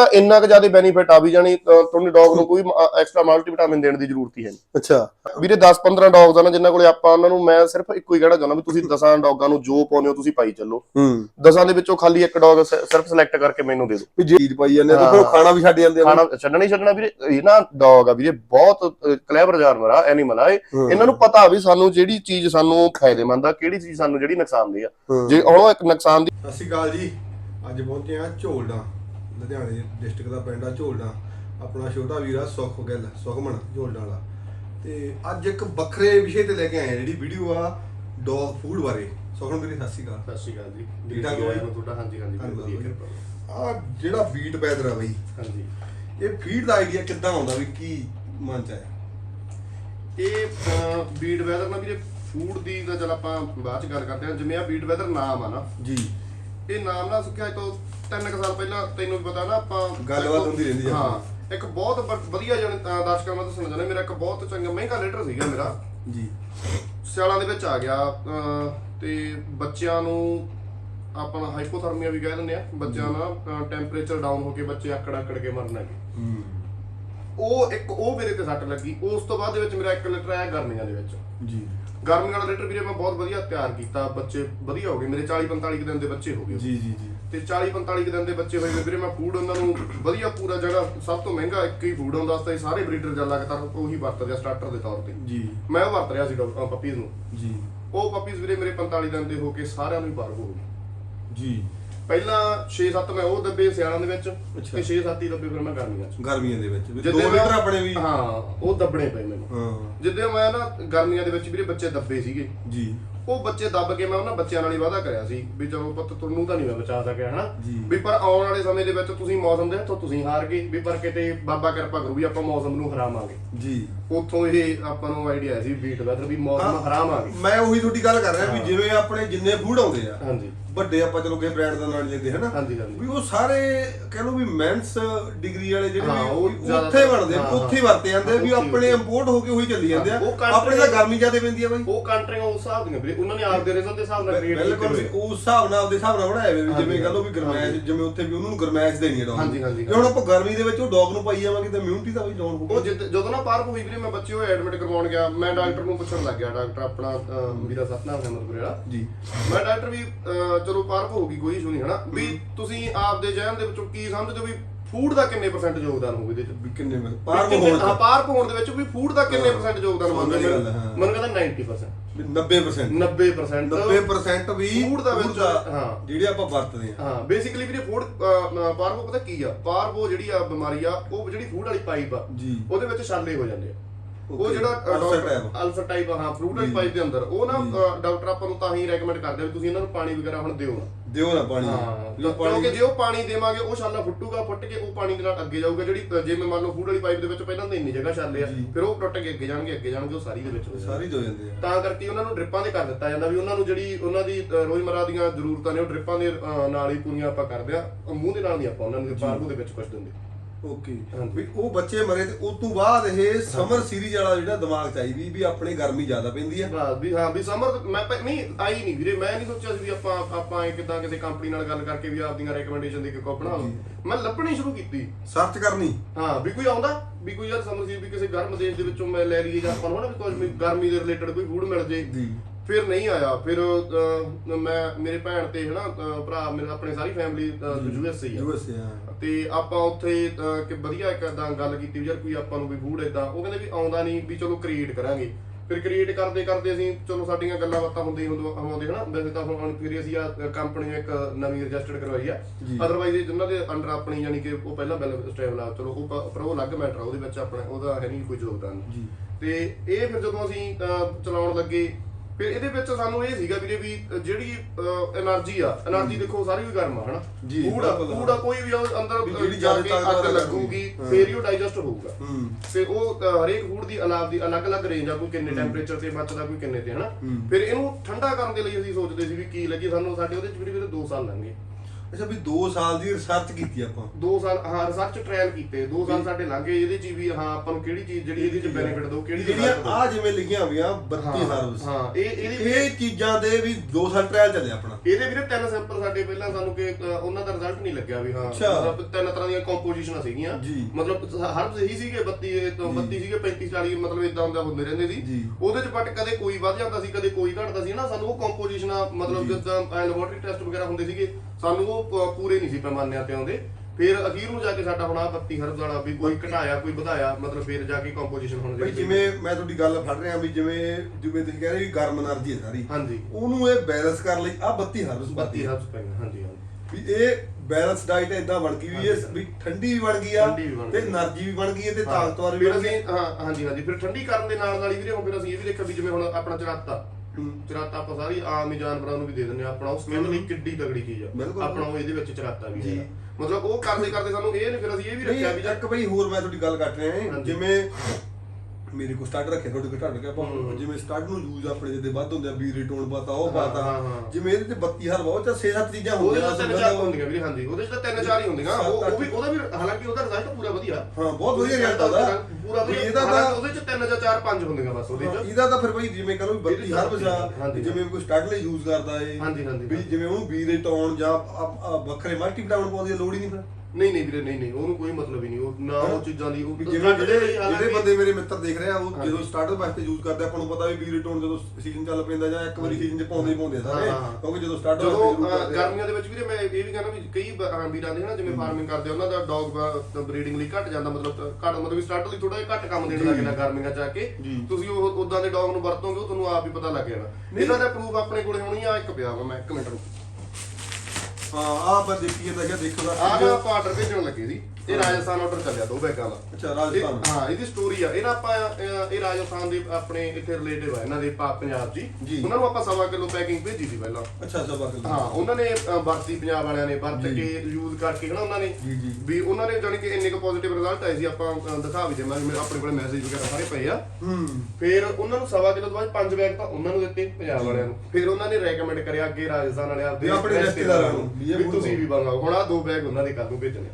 ਤਾਂ ਇੰਨਾ ਕੁ ਜ਼ਿਆਦਾ ਬੈਨੀਫਿਟ ਆ ਵੀ ਜਾਣੀ ਤੁਹਾਨੂੰ ਡੌਗ ਨੂੰ ਕੋਈ ਐਕਸਟਰਾ ਮਲਟੀਵਿਟਾਮਿਨ ਦੇਣ ਦੀ ਜ਼ਰੂਰਤ ਹੀ ਹੈ ਨਹੀਂ। ਅੱਛਾ। ਵੀਰੇ 10-15 ਡੌਗਸ ਆ ਨਾ ਜਿਨ੍ਹਾਂ ਕੋਲੇ ਆਪਾਂ ਉਹਨਾਂ ਨੂੰ ਮੈਂ ਸਿਰਫ ਇੱਕੋ ਹੀ ਕਹਿਣਾ ਚਾਹੁੰਦਾ ਵੀ ਤੁਸੀਂ 10 ਡੌਗਾਂ ਨੂੰ ਜੋ ਪਾਉਂਦੇ ਹੋ ਤੁਸੀਂ ਪਾਈ ਚੱਲੋ। ਹੂੰ। 10 ਦੇ ਵਿੱਚੋਂ ਖਾਲੀ ਇੱਕ ਡੌਗ ਸਿਰਫ ਸਿਲੈਕਟ ਕਰਕੇ ਮੈਨੂੰ ਦੇ ਦਿਓ। ਵੀ ਜੇ ਚੀਜ਼ ਪਾਈ ਜਾਂਦੇ ਆ ਤਾਂ ਫਿਰ ਉਹ। ਖਾਣਾ ਵੀ ਛੱਡ ਜਾਂਦੇ ਆ ਖਾਣਾ ਛੱਡਣਾ ਹੀ ਛੱਡਣਾ ਵੀਰੇ ਇਹ ਨਾ ਡੌਗ ਆ ਵੀਰੇ ਬਹੁਤ ਕਲੇਵਰ ਜਾਨਵਰ ਆ ਐਨੀਮਲ ਆ। ਇਹਨਾਂ ਨੂੰ ਪਤਾ ਵੀ ਸਾਨੂੰ ਜਿਹੜੀ ਚੀਜ਼ ਸਾਨੂੰ ਫਾਇਦੇਮੰਦ ਆ ਕਿਹੜੀ ਚੀਜ਼ ਸਾਨੂੰ ਜਿਹੜੀ ਨੁਕਸਾਨਦੇਹ ਆ। ਜੇ ਉਹ ਇੱਕ ਨੁਕਸਾਨ ਦੀ ਸਤਿ ਸ਼੍ਰੀ ਅਕਾਲ ਜੀ ਅੱਜ ਪਹੁੰਚੇ ਆ ਝੋਲਡਾ ਲੁਧਿਆਣੇ ਡਿਸਟ੍ਰਿਕਟ ਦਾ ਪਿੰਡ ਆ ਝੋਲਡਾ। ਆਪਣਾ ਛੋਟਾ ਵੀਰ ਸੁਖ ਗਿੱਲ ਸੁਖਮਣ ਝੋਲਡਾ ਵਾਲਾ। ਤੇ ਅੱਜ ਇੱਕ ਵੱਖਰੇ ਵਿਸ਼ੇ ਤੇ ਲੈ ਕੇ ਆਏ ਜਿਹੜੀ ਵੀਡੀਓ ਆ ਡੌਗ ਫੂਡ ਬਾਰੇ। ਸੁਖਮਣ ਵੀਰੇ ਸਤਿ ਸ਼੍ਰੀ ਅਕਾਲ। ਸਤਿ ਸ਼੍ਰੀ ਅਕਾਲ ਜੀ। ਠਾਕ ਹੋ? ਤੁਹਾਡਾ ਹਾਂਜੀ ਹਾਂਜੀ ਵਧੀਆ ਕਿਰਪਾ। ਆ ਜਿਹੜਾ ਬੀਟ ਬੈਦਰ ਆ ਬਈ। ਹਾਂਜੀ। ਇਹ ਫੀਡ ਦਾ ਆਈਡੀਆ ਕਿੱਦਾਂ ਆਉਂਦਾ ਵੀ ਕੀ ਮਨ ਚ ਆਇਆ? ਇਹ ਬੀਡ ਵੈਦਰ ਨਾ ਵੀਰੇ ਫੂਡ ਦੀ ਤਾਂ ਚਲ ਆਪਾਂ ਬਾਅਦ ਚ ਗੱਲ ਕਰਦੇ ਹਾਂ। ਜਿਵੇਂ ਆ ਬੀਡ ਵੈਦਰ ਨਾਮ ਆ ਨਾ। ਜੀ। ਇਹ ਨਾਮ ਨਾ ਸੁੱਕਿਆ ਤੋਂ ਤਿੰਨ ਕੁ ਸਾਲ ਪਹਿਲਾਂ ਤੈਨੂੰ ਵੀ ਪਤਾ ਨਾ ਆਪਾਂ ਗੱਲਬਾਤ ਹੁੰਦੀ ਰਹਿੰਦੀ ਆ। ਹਾਂ ਇੱਕ ਬਹੁਤ ਵਧੀਆ ਜਣ ਦਰਸ਼ਕਾਂ ਨੂੰ ਦੱਸਣਾ ਚਾਹੁੰਦਾ ਮੇਰਾ ਇੱਕ ਬਹੁਤ ਚੰਗਾ ਮਹਿੰਗਾ ਲੀਟਰ ਸੀਗਾ ਮੇਰਾ। ਜੀ। ਸਿਆਲਾਂ ਦੇ ਵਿੱਚ ਆ ਗਿਆ ਤੇ ਬੱਚਿਆਂ ਨੂੰ ਆਪਣਾ ਹਾਈਪੋਥਰਮੀਆ ਵੀ ਕਹਿ ਦਿੰਦੇ ਆ। ਬੱਚਿਆਂ ਦਾ ਟੈਂਪਰੇਚਰ ਡਾਊਨ ਹੋ ਕੇ ਬੱਚੇ ਆਕੜ ਆਕੜ ਕੇ ਮਰਨ ਲੱਗੇ। ਹੂੰ। ਉਹ ਇੱਕ ਉਹ ਮੇਰੇ ਤੇ ਸੱਟ ਲੱਗੀ। ਉਸ ਤੋਂ ਬਾਅਦ ਦੇ ਵਿੱਚ ਮੇਰਾ ਇੱਕ ਲੀਟਰ ਆਇਆ ਗਰਮੀਆਂ ਦੇ ਵਿੱਚ। ਜੀ। ਗਰਮੀਆਂ ਵਾਲਾ ਲੀਟਰ ਵੀਰੇ ਮੈਂ ਬਹੁਤ ਵਧੀਆ ਤਿਆਰ ਕੀਤਾ। ਬੱਚੇ ਵਧੀਆ ਹੋ ਗਏ। ਮੇਰੇ 40 45 ਕੁ ਦਿਨ ਦੇ ਬੱਚੇ ਹੋ ਗਏ। ਜੀ ਜੀ ਜੀ। ਤੇ 40 45 ਕੁ ਦਿਨ ਦੇ ਬੱਚੇ ਹੋਏ ਨੇ ਵੀਰੇ ਮੈਂ ਫੂਡ ਉਹਨਾਂ ਨੂੰ ਵਧੀਆ ਪੂਰਾ ਜਿਹੜਾ ਸਭ ਤੋਂ ਮਹਿੰਗਾ ਇੱਕ ਹੀ ਫੂਡ ਹੁੰਦਾ ਸੀ ਸਾਰੇ ਬਰੀਡਰ ਜਾਂ ਲਗਾਤਾਰ ਉਹੀ ਵਰਤਦੇ ਆ ਸਟਾਰਟਰ ਦੇ ਤੌਰ ਤੇ। ਜੀ। ਮੈਂ ਉਹ ਵਰਤ ਰਿਹਾ ਸੀ ਪੱਪੀਜ਼ ਨੂੰ। ਜੀ। ਉਹ ਪੱਪੀਜ਼ ਵੀਰੇ ਮੇਰੇ 45 ਦਿਨ ਦੇ ਹੋ ਕੇ ਸਾਰਿਆਂ ਨੂੰ ਹੀ ਪਾਰ ਹੋ ਗਏ। ਜੀ। ਪਹਿਲਾਂ 6-7 ਮੈਂ ਉਹ ਦੱਬੇ ਸਿਆਲਾਂ ਦੇ ਵਿੱਚ। ਤੇ 6-7 ਹੀ ਦੱਬੇ ਫਿਰ ਮੈਂ ਗਰਮੀਆਂ 'ਚ। ਗਰਮੀਆਂ ਦੇ ਵਿੱਚ। ਵੀ ਜਿੱਦਾਂ ਦੋ ਮੈਂ- ਲੀਟਰ ਆਪਣੇ ਵੀ ਹਾਂ ਉਹ ਦੱਬਣੇ ਪਏ ਮੈਨੂੰ। ਹਾਂ। ਜਿੱਦਾਂ ਮੈਂ ਨਾ ਗਰਮੀਆਂ ਦੇ ਵਿੱਚ ਵੀਰੇ ਬੱਚੇ ਦੱਬੇ ਸੀਗੇ। ਜੀ। ਉਹ ਬੱਚੇ ਦੱਬ ਕੇ ਮੈਂ ਉਹਨਾਂ ਬੱਚਿਆਂ ਨਾਲ ਹੀ ਵਾਅਦਾ ਕਰਿਆ ਸੀ ਵੀ ਚਲੋ ਪੁੱਤ ਤੁਹਾਨੂੰ ਤਾਂ ਨਹੀਂ ਮੈਂ ਬਚਾ ਸਕਿਆ ਹਨਾ? ਜੀ। ਵੀ ਪਰ ਆਉਣ ਵਾਲੇ ਸਮੇਂ ਦੇ ਵਿੱਚ ਤੁਸੀਂ ਮੌਸਮ ਦੇ ਹੱਥੋਂ ਤੁਸੀਂ ਹਾਰ ਗਏ ਵੀ ਪਰ ਕਿਤੇ ਬਾਬਾ ਕਿਰਪਾ ਕਰੂ ਵੀ ਆਪਾਂ ਮੌਸਮ ਨੂੰ ਹਰਾਵਾਂਗੇ। ਜੀ। ਉੱਥੋਂ ਇਹ ਆਪਾਂ ਨੂੰ ਆਈਡੀਆ ਆਇਆ ਸੀ ਬੀਟ ਵੈਦਰ ਵੀ ਮੌਸਮ ਹਾਂ। ਹਰਾਵਾਂਗੇ। ਮੈਂ ਉਹੀ ਤੁਹਾਡੀ ਗੱਲ ਕਰ ਰਿਹਾ ਵੀ। ਜਿਵੇਂ ਆਪਣੇ ਜਿੰਨੇ ਫੂਡ ਆਉਂਦੇ ਆ ਹਾਂਜੀ। ਵੱਡੇ ਆਪਾਂ ਚਲੋ ਕਿਸੇ ਬ੍ਰਾਂਡ ਦਾ ਨਾਮ ਲੈਂਦੇ ਹਨਾ? ਹਾਂਜੀ, ਹਾਂਜੀ। ਵੀ ਉਹ ਸਾਰੇ ਕਹ ਲਓ ਵੀ ਮੈਂਸ ਡਿਗਰੀ ਵਾਲੇ ਜਿਹੜੇ ਹਾਂ, ਉਹ ਉਹ ਜ਼ਿਆਦਾ- ਉੱਥੇ ਬਣਦੇ ਹਾਂ, ਉੱਥੇ ਹੀ ਵਰਤੇ ਜਾਂਦੇ ਆ ਵੀ ਉੱਥੇ ਹੀ ਆਪਣੇ ਹੁੰਦੇ। ਇੰਪੋਰਟ ਹੋ ਕੇ ਉਹੀ ਚੱਲੀ ਜਾਂਦੇ ਆ। ਹਾਂ, ਉਹ country- ਆਪਣੇ ਤਾਂ ਗਰਮੀ ਜ਼ਿਆਦੇ ਪੈਂਦੀ ਆ ਬਾਈ। ਉਹ ਕੰਟਰੀਆਂ ਉਸ ਹਿਸਾਬ ਦੀਆਂ ਵੀਰੇ ਉਹਨਾਂ ਨੇ ਆਪਦੇ ਰੀਜ਼ਨ ਦੇ ਹਿਸਾਬ ਨਾਲ ਕ੍ਰੀਏਟ ਬਿਲਕੁਲ ਵੀ ਉਸ ਹਿਸਾਬ ਨਾਲ ਆਪਦੇ ਹਿਸਾਬ ਨਾਲ ਹੋਏ ਵੀ ਹਾਂਜੀ, ਜਿਵੇਂ ਕਹ ਲਓ ਵੀ ਗਰਮੈਸ਼ ਹਾਂਜੀ। ਜਿਵੇਂ ਉੱਥੇ ਵੀ ਉਹਨਾਂ ਨੂੰ ਗਰਮੈਸ਼ ਦੇਣੀ ਹੈ ਡੌਗ ਹਾਂਜੀ, ਹਾਂਜੀ, ਹੁਣ ਆਪਾਂ ਗਰਮੀ ਦੇ ਵਿੱਚ ਉਹ ਡੌਗ ਨੂੰ ਪਾਈ ਜਾਵਾਂਗੇ ਤਾਂ ਇਮਿਊਨਿਟੀ ਤਾਂ ਵੀ ਡਾਊਨ ਉਹ ਹੋਊਗੀ। ਜਿੱਦ- ਜਦੋਂ ਨਾ ਪਾਰਕ ਹੋਈ ਵੀਰੇ ਮੈਂ ਬੱਚੇ ਹੋਏ ਐਡਮਿਟ ਕਰਵਾਉਣ ਗਿਆ ਮੈਂ ਡਾਕਟਰ ਨੂੰ ਪੁੱਛਣ ਲੱਗ ਗਿਆ ਡਾਕਟਰ ਆਪਣਾ ਅਹ, ਵੀਰਾ ਸਤਨਾਮ ਅਹਿਮਦਪੁਰੇ ਵਾਲਾ ਜੀ। ਮੈਂ ਡਾਕਟਰ ਵੀ ਅਹ, ਚਲੋ ਪਾਰਕ ਹੋਊਗੀ ਕੋਈ ਇਸ਼ੂ ਨਹੀਂ ਹਨਾ? ਵੀ ਤੁਸੀਂ ਆਪਦੇ ਜਹਿਨ ਦੇ ਵਿੱਚੋਂ ਕੀ ਸਮਝਦੇ ਹੋ ਵੀ ਫੂਡ ਦਾ ਕਿੰਨੇ ਪਰਸੈਂਟ ਯੋਗਦਾਨ ਹੋਊ ਇਹਦੇ ਚ? ਵੀ ਕਿੰਨੇ ਮੈਂ ਪਾਰਕ ਪਾਰ ਹੋਣ ਹੋਣ ਹਾਂ ਪਾਰਕ ਹੋਣ ਦੇ ਵਿੱਚ ਵੀ ਫੂਡ ਦਾ ਕਿੰਨੇ ਹਾਂ। ਪਰਸੈਂਟ ਯੋਗਦਾਨ ਮੰਨਦੇ ਹੈ, ਹਾਂ। ਮੈਨੂੰ ਕਹਿੰਦਾ 90% 90% 90% 90% ਵੀ ਫੂਡ ਦਾ ਵਿੱਚ ਹਾਂ। ਜਿਹੜੇ ਆਪਾਂ ਵਰਤਦੇ ਆ ਹਾਂ ਬੇਸਿਕਲੀ ਵੀਰੇ ਫੂਡ ਪਾਰਬੋ ਪਤਾ ਕੀ ਆ? ਪਾਰਬੋ ਜਿਹੜੀ ਆ ਬਿਮਾਰੀ ਆ ਉਹ ਜਿਹੜੀ ਫੂਡ ਵਾਲੀ ਪਾਈਪ ਆ ਜੀ। ਉਹਦੇ ਵਿੱਚ ਛਾਲੇ ਹੋ ਜਾਂਦੇ ਆ। ਉਹ Okay, ਜਿਹੜਾ ulcer type। ਅਲਸਰ ਟਾਈਪ ਹਾਂ ਵਾਲੀ ਜੀ। ਪਾਈਪ ਦੇ ਅੰਦਰ ਉਹ ਨਾ ਜੀ। ਅ, ਡਾਕਟਰ ਆਪਾਂ ਨੂੰ ਤਾਂ ਹੀ ਰეკਮੈਂਡ ਕਰਦੇ ਆ ਵੀ ਤੁਸੀਂ ਇਹਨਾਂ ਨੂੰ ਪਾਣੀ ਵਗੈਰਾ ਹੁਣ ਦਿਓ ਨਾ ਦਿਓ ਨਾ ਪਾਣੀ ਹਾਂ ਵੀ ਉਹ ਪਾਣੀ ਕਿਉਂਕਿ ਜੇ ਉਹ ਪਾਣੀ ਦੇਵਾਂਗੇ ਉਹ ਛਾਲਾ ਫੁੱਟੂਗਾ ਫੁੱਟ ਕੇ ਉਹ ਪਾਣੀ ਦੇ ਨਾਲ ਅੱਗੇ ਜਾਊਗਾ ਜਿਹੜੀ ਅ, ਜੇ ਮੈਂ ਮੰਨ ਲਓ ਫੂਡ ਵਾਲੀ ਪਾਈਪ ਦੇ ਵਿੱਚ ਪਹਿਲਾਂ ਤਾਂ ਇੰਨੀ ਜਗ੍ਹਾ ਛਾਲੇ ਆ ਜੀ। ਫਿਰ ਉਹ ਟੁੱਟ ਕੇ ਅੱਗੇ ਜਾਣਗੇ ਅੱਗੇ ਜਾਣਗੇ ਉਹ ਸਾਰੀ ਦੇ ਵਿੱਚ ਹੋ ਜਾਣਗੇ। ਸਾਰੀ ਦੋ ਜਾਂਦੇ ਆ ਤਾਂ ਕਰਕੇ ਉਹਨਾਂ ਨੂੰ ਡ੍ਰਿਪਾਂ ਦੇ ਕਰ ਦਿੱਤਾ ਜਾਂਦਾ ਵੀ ਉਹਨਾਂ ਨੂੰ ਜਿਹੜੀ ਉਹਨਾਂ ਦੀ ਅ, ਰੋਜ਼ਮਰਰਾ ਦੀਆਂ ਜ਼ਰੂਰਤਾਂ ਨੇ ਉਹ ਡ੍ਰਿਪਾਂ ਦੇ ਅ, ਨਾਲ ਹੀ ਪੂਰੀਆਂ ਆਪਾਂ ਕਰਦੇ ਆ ਉਹ ਮੂੰਹ ਦੇ ਨਾਲ ਨਹੀਂ ਆਪਾਂ ਉਹਨਾਂ ਨੂੰ ਪਾਰਬੂ ਦੇ ਵਿੱਚ ਕੁਝ ਦਿੰਦੇ ਓਕੇ। ਹਾਂਜੀ। ਵੀ ਉਹ ਬੱਚੇ ਮਰੇ ਤੇ ਉਸ ਤੋਂ ਬਾਅਦ ਇਹ ਸਮਰ ਸੀਰੀਜ਼ ਵਾਲਾ ਜਿਹੜਾ ਦਿਮਾਗ ਚ ਆਈ ਵੀ ਆਪਣੇ ਗਰਮੀ ਜ਼ਿਆਦਾ ਪੈਂਦੀ ਆ। ਬਸ ਵੀ ਹਾਂ ਵੀ ਸਮਰ ਮੈਂ ਪ- ਨਹੀਂ ਆਈ ਨਹੀਂ ਵੀਰੇ। ਮੈਂ ਨਹੀਂ ਸੋਚਿਆ ਸੀ ਵੀ ਆਪਾਂ ਆਪਾਂ ਇਹ ਕਿਦਾਂ ਕਿਸੇ ਕੰਪਨੀ ਨਾਲ ਗੱਲ ਕਰਕੇ ਵੀ ਆਪਦੀਆਂ ਰეკਮੈਂਡੇਸ਼ਨ ਦੇ ਕੇ ਕੋ ਬਣਾ ਲਓ ਮੈਂ ਲੱਭਣੀ ਸ਼ੁਰੂ ਕੀਤੀ। ਸਰਚ ਕਰਨੀ। ਹਾਂ ਵੀ ਕੋਈ ਆਉਂਦਾ ਵੀ ਕੋਈ ਯਾਰ ਸਮਰ ਸੀ ਵੀ ਕਿਸੇ ਗਰਮ ਦੇਸ਼ ਦੇ ਵਿੱਚੋਂ ਮੈਂ ਲੈ ਲਈਏ ਜਾਂ ਆਪਾਂ ਨੂੰ ਵੀ ਕੁਝ ਵੀ ਗਰਮੀ ਦੇ ਰਿਲੇਟਡ ਕੋਈ ਫੂਡ ਮਿਲ ਜੇ। ਜੀ। ਫਿਰ ਨਹੀਂ ਆਇਆ। ਫਿਰ ਅਹ, ਮੈਂ ਮੇਰੇ ਭੈਣ ਤੇ ਹਨਾ ਅਹ, ਭਰਾ ਮੇਰੇ ਆਪਣੇ ਸਾਰੀ ਫੈਮਿਲੀ ਯੂਐਸ ਹੀ ਆ। ਯੂਐਸ ਆ। ਤੇ ਆਪਾਂ ਉੱਥੇ ਅਹ, ਕਿ ਵਧੀਆ ਇੱਕ ਏਦਾਂ ਗੱਲ ਕੀਤੀ ਵੀ ਯਾਰ ਕੋਈ ਆਪਾਂ ਨੂੰ ਵੀ ਫੂਡ ਇਦਾਂ ਉਹ ਕਹਿੰਦੇ ਵੀ ਆਉਂਦਾ ਨਹੀਂ ਵੀ ਚਲੋ ਕ੍ਰੀਏਟ ਕਰਾਂਗੇ। ਫਿਰ ਕ੍ਰੀਏਟ ਕਰਦੇ ਕਰਦੇ ਅਸੀਂ ਚਲੋ ਸਾਡੀਆਂ ਗੱਲਾਂ ਬਾਤਾਂ ਹੁੰਦੀ ਹੁੰਦੇ ਹਨਾ। ਵੈਸੇ ਤਾਂ ਹੁਣ ਫਿਰ ਅਸੀਂ ਆ ਕੰਪਨੀ ਇੱਕ ਨਵੀਂ ਰਜਿਸਟਰਡ ਕਰਵਾਈ ਆ। ਜੀ। ਅਦਰਵਾਈਜ਼ ਜਿਨ੍ਹਾਂ ਦੇ ਅੰਡਰ ਆਪਣੀ ਯਾਨੀ ਕਿ ਉਹ ਪਹਿਲਾਂ ਬੈਲ ਸਟੇਬਲ ਆ ਚਲੋ ਉਹ ਪ- ਪਰ ਉਹ ਅਲੱਗ ਮੈਟਰ ਆ ਉਹਦੇ ਵਿੱਚ ਆਪਣਾ ਉਹਦਾ ਹੈ ਨਹੀਂ ਕੋਈ ਯੋਗਦਾਨ। ਜੀ। ਤੇ ਇਹ ਫਿਰ ਜਦੋਂ ਅਸੀਂ ਅਹ, ਚਲਾਉਣ ਲੱਗੇ ਫਿਰ ਇਹਦੇ ਵਿੱਚ ਸਾਨੂੰ ਇਹ ਸੀਗਾ ਵੀਰੇ ਵੀ ਜਿਹੜੀ એનર્ਜੀ ਆ એનર્ਜੀ ਦੇਖੋ ਸਾਰੀ ਵੀ ਗਰਮ ਆ ਹਨਾ? ਫੂਡ ਆ ਫੂਡ ਆ ਕੋਈ ਵੀ ਅੰਦਰ ਜਿਹੜੀ ਜਾ ਕੇ ਲੱਗੂਗੀ। ਫੇਰ ਹੀ ਉਹ ਡਾਈਜੈਸਟ ਹੋਊਗਾ। ਤੇ ਉਹ ਹਰੇਕ ਫੂਡ ਦੀ ਅਨਾਬ ਦੀ ਅਲੱਗ-ਅਲੱਗ ਰੇਂਜ ਆ ਕੋਈ ਕਿੰਨੇ ਟੈਂਪਰੇਚਰ ਤੇ ਬਚਦਾ ਕੋਈ ਕਿੰਨੇ ਤੇ ਹਨਾ? ਫਿਰ ਇਹਨੂੰ ਠੰਡਾ ਕਰਨ ਦੇ ਲਈ ਅਸੀਂ ਸੋਚਦੇ ਸੀ ਵੀ ਕੀ ਲੱਗੇ ਸਾਨੂੰ ਸਾਡੇ ਉਹਦੇ ਚ ਵੀਰੇ 2 ਸਾਲ ਲੰਘੇ। ਅੱਛਾ ਵੀ 2 ਸਾਲ ਦੀ ਰਿਸਰਚ ਕੀਤੀ ਆਪਾਂ 2 ਸਾਲ ਹਾਂ ਰਿਸਰਚ ਟ੍ਰਾਇਲ ਕੀਤੇ 2 ਸਾਲ ਸਾਡੇ ਲੰਘੇ ਇਹਦੇ ਚ ਵੀ ਹਾਂ ਆਪਾਂ ਨੂੰ ਕਿਹੜੀ ਚੀਜ਼ ਜਿਹੜੀ ਇਹਦੇ ਚ ਬੈਨੀਫਿਟ ਦੋ ਕਿਹੜੀ ਜਿਹੜੀਆਂ ਆ ਜਿਵੇਂ ਲਿਖੀਆਂ ਹੋਈਆਂ ਦਿਓ। 32 ਹਰਬਸ ਹਾਂ ਇਹ ਇਹਦੀ ਇਹ ਚੀਜ਼ਾਂ ਦੇ ਵੀ 2 ਸਾਲ ਟ੍ਰਾਇਲ ਚੱਲਿਆ ਆਪਣਾ ਇਹਦੇ ਵੀਰੇ ਤਿੰਨ ਸੈਂਪਲ ਸਾਡੇ ਪਹਿਲਾਂ ਸਾਨੂੰ ਕਿ ਉਹਨਾਂ ਦਾ ਰਿਜ਼ਲਟ ਨਹੀਂ ਲੱਗਿਆ ਵੀ ਹਾਂ। ਮਤਲਬ ਤਿੰਨ ਤਰ੍ਹਾਂ ਦੀਆਂ ਕੰਪੋਜੀਸ਼ਨਾਂ ਸੀਗੀਆਂ। ਮਤਲਬ ਹਰ ਸਹੀ ਸੀਗੇ 32 ਤੋਂ 32 ਸੀਗੇ 35 40 ਮਤਲਬ ਇਦਾਂ ਹੁੰਦਾ ਹੁੰਦੇ ਰਹਿੰਦੇ ਸੀ। ਉਹਦੇ ਚ ਬਟ ਕਦੇ ਕੋਈ ਵੱਧ ਜਾਂਦਾ ਸੀ ਕਦੇ ਕੋਈ ਘਟਦਾ ਸੀ ਨਾ ਸਾਨੂੰ ਉਹ ਕੰਪੋਜੀਸ਼ਨਾਂ ਮਤਲਬ। ਜਿੱਦਾਂ ਲੈਬੋਰਟਰੀ ਟੈਸਟ ਵਗੈਰਾ ਹੁੰਦੇ ਸੀਗੇ ਸਾਨੂੰ ਉਹ ਪੂਰੇ ਨਹੀਂ ਸੀ ਪੈਮਾਨਿਆਂ ਤੇ ਆਉਂਦੇ। ਫਿਰ ਅਖੀਰ ਨੂੰ ਜਾ ਕੇ ਸਾਡਾ ਹੁਣਾ ਬੱਤੀ ਹਰਬ ਵਾਲਾ ਵੀ ਕੋਈ ਘਟਾਇਆ ਕੋਈ ਵਧਾਇਆ ਮਤਲਬ ਫਿਰ ਜਾ ਕੇ ਕੰਪੋਜੀਸ਼ਨ ਹੁਣ ਬਈ ਜਿਵੇਂ ਮੈਂ ਤੁਹਾਡੀ ਗੱਲ ਫੜ ਰਿਹਾ ਵੀ ਜਿਵੇਂ ਜਿਵੇਂ ਤੁਸੀਂ ਕਹਿ ਰਹੇ ਵੀ ਗਰਮ એનર્ਜੀ ਹੈ ਸਾਰੀ। ਹਾਂਜੀ। ਉਹਨੂੰ ਇਹ ਬੈਲੈਂਸ ਕਰਨ ਲਈ ਆ ਬੱਤੀ ਹਰਬਸ ਬੱਤੀ ਹਰਬਸ ਪੈਣਾ ਹਾਂਜੀ ਹਾਂਜੀ। ਵੀ ਇਹ ਬੈਲੈਂਸ ਡਾਈਟ ਇਦਾਂ ਬਣ ਗਈ ਵੀ ਇਹ ਵੀ ਠੰਡੀ ਵੀ ਬਣ ਗਈ ਆ ਤੇ એનર્ਜੀ ਵੀ ਬਣ ਗਈ ਹੈ ਤੇ ਤਾਕਤਵਰ ਵੀ ਬਣ ਹਾਂ। ਹਾਂਜੀ ਹਾਂਜੀ। ਫਿਰ ਠੰਡੀ ਕਰਨ ਦੇ ਨਾਲ ਨਾਲ ਹੀ ਵੀਰੇ ਹੁਣ ਫਿਰ ਅਸੀਂ ਇਹ ਵੀ ਦੇਖਿਆ ਵੀ ਜਿਵੇਂ ਹੁਣ ਆਪਣਾ ਚਰਾਤਾ ਚਰਾਤਾ ਆਪਾਂ ਸਾਰੀ ਆਮ ਹੀ ਜਾਨਵਰਾਂ ਨੂੰ ਵੀ ਦੇ ਦਿੰਦੇ ਆ ਆਪਣਾ ਉਹ ਸਕਿਨ ਲਈ ਕਿੱਡੀ ਤਗੜੀ ਚੀਜ਼ ਆ ਬਿਲਕੁਲ। ਆਪਣਾ ਉਹ ਇਹਦੇ ਵਿੱਚ ਚਰਾਤਾ ਵੀ ਜੀ। ਹੈਗਾ ਮਤਲਬ ਉਹ ਕਰਦੇ ਕਰਦੇ ਸਾਨੂੰ ਇਹ ਨਹੀਂ ਫਿਰ ਅਸੀਂ ਇਹ ਵੀ ਰੱਖਿਆ ਵੀ ਨਹੀਂ ਇੱਕ ਬਈ ਹੋਰ ਮੈਂ ਤੁਹਾਡੀ ਗੱਲ ਕੱਟ ਰਿਹਾ ਹਾਂ ਹਾਂਜੀ। ਜਿਵੇਂ ਮੇਰੇ ਕੋਲ ਸਟਾਰਟ ਰੱਖਿਆ ਤੁਹਾਡੇ ਕੋਲ ਸਟਾਰਟ ਰੱਖਿਆ ਆਪਾਂ। ਜਿਵੇਂ ਸਟਾਰਟ ਨੂੰ ਯੂਜ਼ ਆਪਣੇ ਜਿਹਦੇ ਵੱਧ ਹੁੰਦੇ ਆ ਬੀ ਰਿਟੋਨ ਪਾਤਾ ਉਹ ਪਾਤਾ। ਜਿਵੇਂ ਇਹਦੇ ਤੇ 32 ਹਰ ਬਹੁਤ 6-7 ਚੀਜ਼ਾਂ ਉਹਦੇ ਹੁੰਦੀਆਂ ਚ ਤਿੰਨ ਚਾਰ ਹੁੰਦੀਆਂ ਵੀਰੇ ਹਾਂਜੀ। ਉਹਦੇ ਚ ਤਾਂ ਤਿੰਨ ਚਾਰ ਹੀ ਹੁੰਦੀਆਂ। ਉਹ ਵੀ ਉਹਦਾ ਵੀ ਹਾਲਾਂਕਿ ਉਹਦਾ ਰਿਜ਼ਲਟ ਪੂਰਾ ਵਧੀਆ। ਹਾਂ ਬਹੁਤ ਵਧੀਆ ਰਿਜ਼ਲਟ ਆਉਂਦਾ ਪੂਰਾ ਵੀ ਵਧੀਆ। ਇਹਦਾ ਤਾਂ ਉਹਦੇ ਚ ਤਿੰਨ ਜਾਂ ਚਾਰ ਪੰਜ ਹੁੰਦੀਆਂ ਬਸ ਉਹਦੇ ਚ। ਇਹਦਾ ਤਾਂ ਫਿਰ ਬਈ ਜਿਵੇਂ ਕਹ ਲਓ ਵੀ 32 ਹਰ ਬਜਾ ਹਾਂਜੀ। ਜਿਵੇਂ ਕੋਈ ਸਟਾਰਟ ਲਈ ਯੂਜ਼ ਕਰਦਾ ਏ। ਹਾਂਜੀ, ਹਾਂਜੀ, ਵੀ ਜਿਵੇਂ ਉਹਨੂੰ ਬੀ ਰਿਟੋਨ ਜਾਂ ਵੱਖਰੇ ਮਲਟੀ ਵਿਟਾਮਿਨ ਪਾਉਣ ਦੀ ਲੋੜ ਹੀ ਨਹੀਂ ਫਿਰ। ਨਹੀਂ ਨਹੀਂ ਵੀਰੇ ਨਹੀਂ ਨਹੀਂ ਉਹਨੂੰ ਕੋਈ ਮਤਲਬ ਹੀ ਨਹੀਂ ਉਹ ਨਾ ਉਹ ਚੀਜ਼ਾਂ ਦੀ ਉਹ ਵੀ ਜਿਹੜੇ ਜਿਹੜੇ ਬੰਦੇ ਮੇਰੇ ਮਿੱਤਰ ਦੇਖ ਰਹੇ ਆ ਉਹ। ਜਦੋਂ ਸਟਾਰਟਰ ਵਾਸਤੇ ਯੂਜ਼ ਕਰਦੇ ਆਪਾਂ ਨੂੰ ਪਤਾ ਵੀ ਬੀ ਰਿਟੋਨ ਜਦੋਂ ਸੀਜ਼ਨ ਚੱਲ ਪੈਂਦਾ ਜਾਂ ਇੱਕ ਵਾਰੀ ਸੀਜ਼ਨ 'ਚ ਪਾਉਂਦੇ ਹੀ ਪਾਉਂਦੇ ਆ ਸਾਰੇ। ਕਿਉਂਕਿ ਜਦੋਂ ਸਟਾਰਟਰ ਜਦੋਂ ਗਰਮੀਆਂ ਦੇ ਵਿੱਚ ਵੀਰੇ ਮੈਂ ਇਹ ਵੀ ਕਹਿੰਦਾ ਵੀ ਕਈ ਵੀਰਾਂ ਦੇ ਨਾ ਜਿਵੇਂ ਫਾਰਮਿੰਗ ਕਰਦੇ ਉਹਨਾਂ ਦਾ ਡੌਗ ਬਰੀਡਿੰਗ ਲਈ ਘਟ ਜਾਂਦਾ ਮਤਲਬ ਘਟ ਮਤਲਬ ਵੀ ਸਟਾਰਟ ਲਈ ਥੋੜਾ ਜਿਹਾ ਘੱਟ ਕੰਮ ਦੇਣ ਲੱਗ ਜਾਂਦਾ ਗਰਮੀਆਂ ਚ ਆ ਕੇ। ਤੁਸੀਂ ਉਹ ਉਦਾਂ ਦੇ ਡੌਗ ਨੂੰ ਵਰਤੋਗੇ ਉਹ ਤੁਹਾਨੂੰ ਆਪ ਹੀ ਪਤਾ ਲੱਗ ਜਾਣਾ। ਇਹਨਾਂ ਦਾ ਪ੍ਰੂਫ ਆਪਣੇ ਕੋਲੇ ਹੋਣੀ ਆ ਇੱਕ ਪਿਆ ਵਾ ਮੈਂ ਇੱਕ ਮਿੰਟ ਰੁਕ। ਹਾਂ ਆਹ ਪਰ ਦੇਖੀਏ ਤਾਂ ਕਿਆ ਦੇਖੋ ਦਾ ਆਹ ਨਾ ਆਪਾਂ ਆਰਡਰ ਭੇਜਣ ਲੱਗੇ ਸੀ ਇਹ ਰਾਜਸਥਾਨ ਆਰਡਰ ਚੱਲਿਆ ਦੋ ਬੈਗਾਂ ਦਾ ਅੱਛਾ ਇਹ- ਰਾਜਸਥਾਨ ਹਾਂ ਇਹਦੀ ਸਟੋਰੀ ਆ। ਇਹ ਨਾ ਆਪਾਂ ਅਹ, ਇਹ ਰਾਜਸਥਾਨ ਦੇ ਆਪਣੇ ਇੱਥੇ ਰਿਲੇਟਿਵ ਆ ਇਹਨਾਂ ਦੇ ਪਾ- ਪੰਜਾਬ ਜੀ। ਉਹਨਾਂ ਨੂੰ ਆਪਾਂ ਸਵਾ ਕਿਲੋ ਪੈਕਿੰਗ ਭੇਜੀ ਸੀ ਪਹਿਲਾਂ। ਅੱਛਾ ਅੱਛਾ ਬਾਕੀ ਹਾਂ ਉਹਨਾਂ ਨੇ ਅ, ਵਰਤੀ ਪੰਜਾਬ ਵਾਲਿਆਂ ਨੇ ਵਰਤ ਜੀ। ਕੇ ਯੂਜ਼ ਕਰਕੇ ਹਨਾ ਉਹਨਾਂ ਨੇ? ਜੀ, ਜੀ। ਵੀ ਉਹਨਾਂ ਨੇ ਜਾਣੀ ਕਿ ਇੰਨੇ ਕੁ ਪੋਜ਼ਿਟਿਵ ਰਿਜ਼ਲਟ ਆਏ ਸੀ ਆਪਾਂ ਅ, ਦਿਖਾ ਵੀ ਦੇਵਾਂਗੇ। ਮੇਰੇ ਆਪਣੇ ਕੋਲ ਮੈਸੇਜ ਵਗੈਰਾ ਸਾਰੇ ਪਏ ਆ। ਹੂੰ। ਫਿਰ ਉਹਨਾਂ ਨੂੰ ਸਵਾ ਕਿਲੋ ਤੋਂ ਬਾਅਦ ਪੰਜ ਬੈਗ ਤਾਂ ਉਹਨਾਂ ਨੂੰ ਦਿੱਤੇ ਪੰਜਾਬ ਵਾਲਿਆਂ ਨੂੰ। ਫਿਰ ਉਹਨਾਂ ਨੇ ਰეკਮੈਂਡ ਕਰਿਆ ਅੱਗੇ ਰਾਜਸਥਾਨ ਵਾਲੇ ਆਪਦੇ ਵੀ ਆਪਣੇ ਰਿਸ਼ਤੇਦਾਰਾਂ ਨੂੰ, ਵੀ ਵੀ ਤੁਸੀਂ ਵੀ ਮੰਗਾਓ ਹੁਣ ਆ ਦੋ ਬੈਗ ਉਹਨਾਂ ਦੇ ਕੱਲ ਨੂੰ ਭੇਜਣੇ।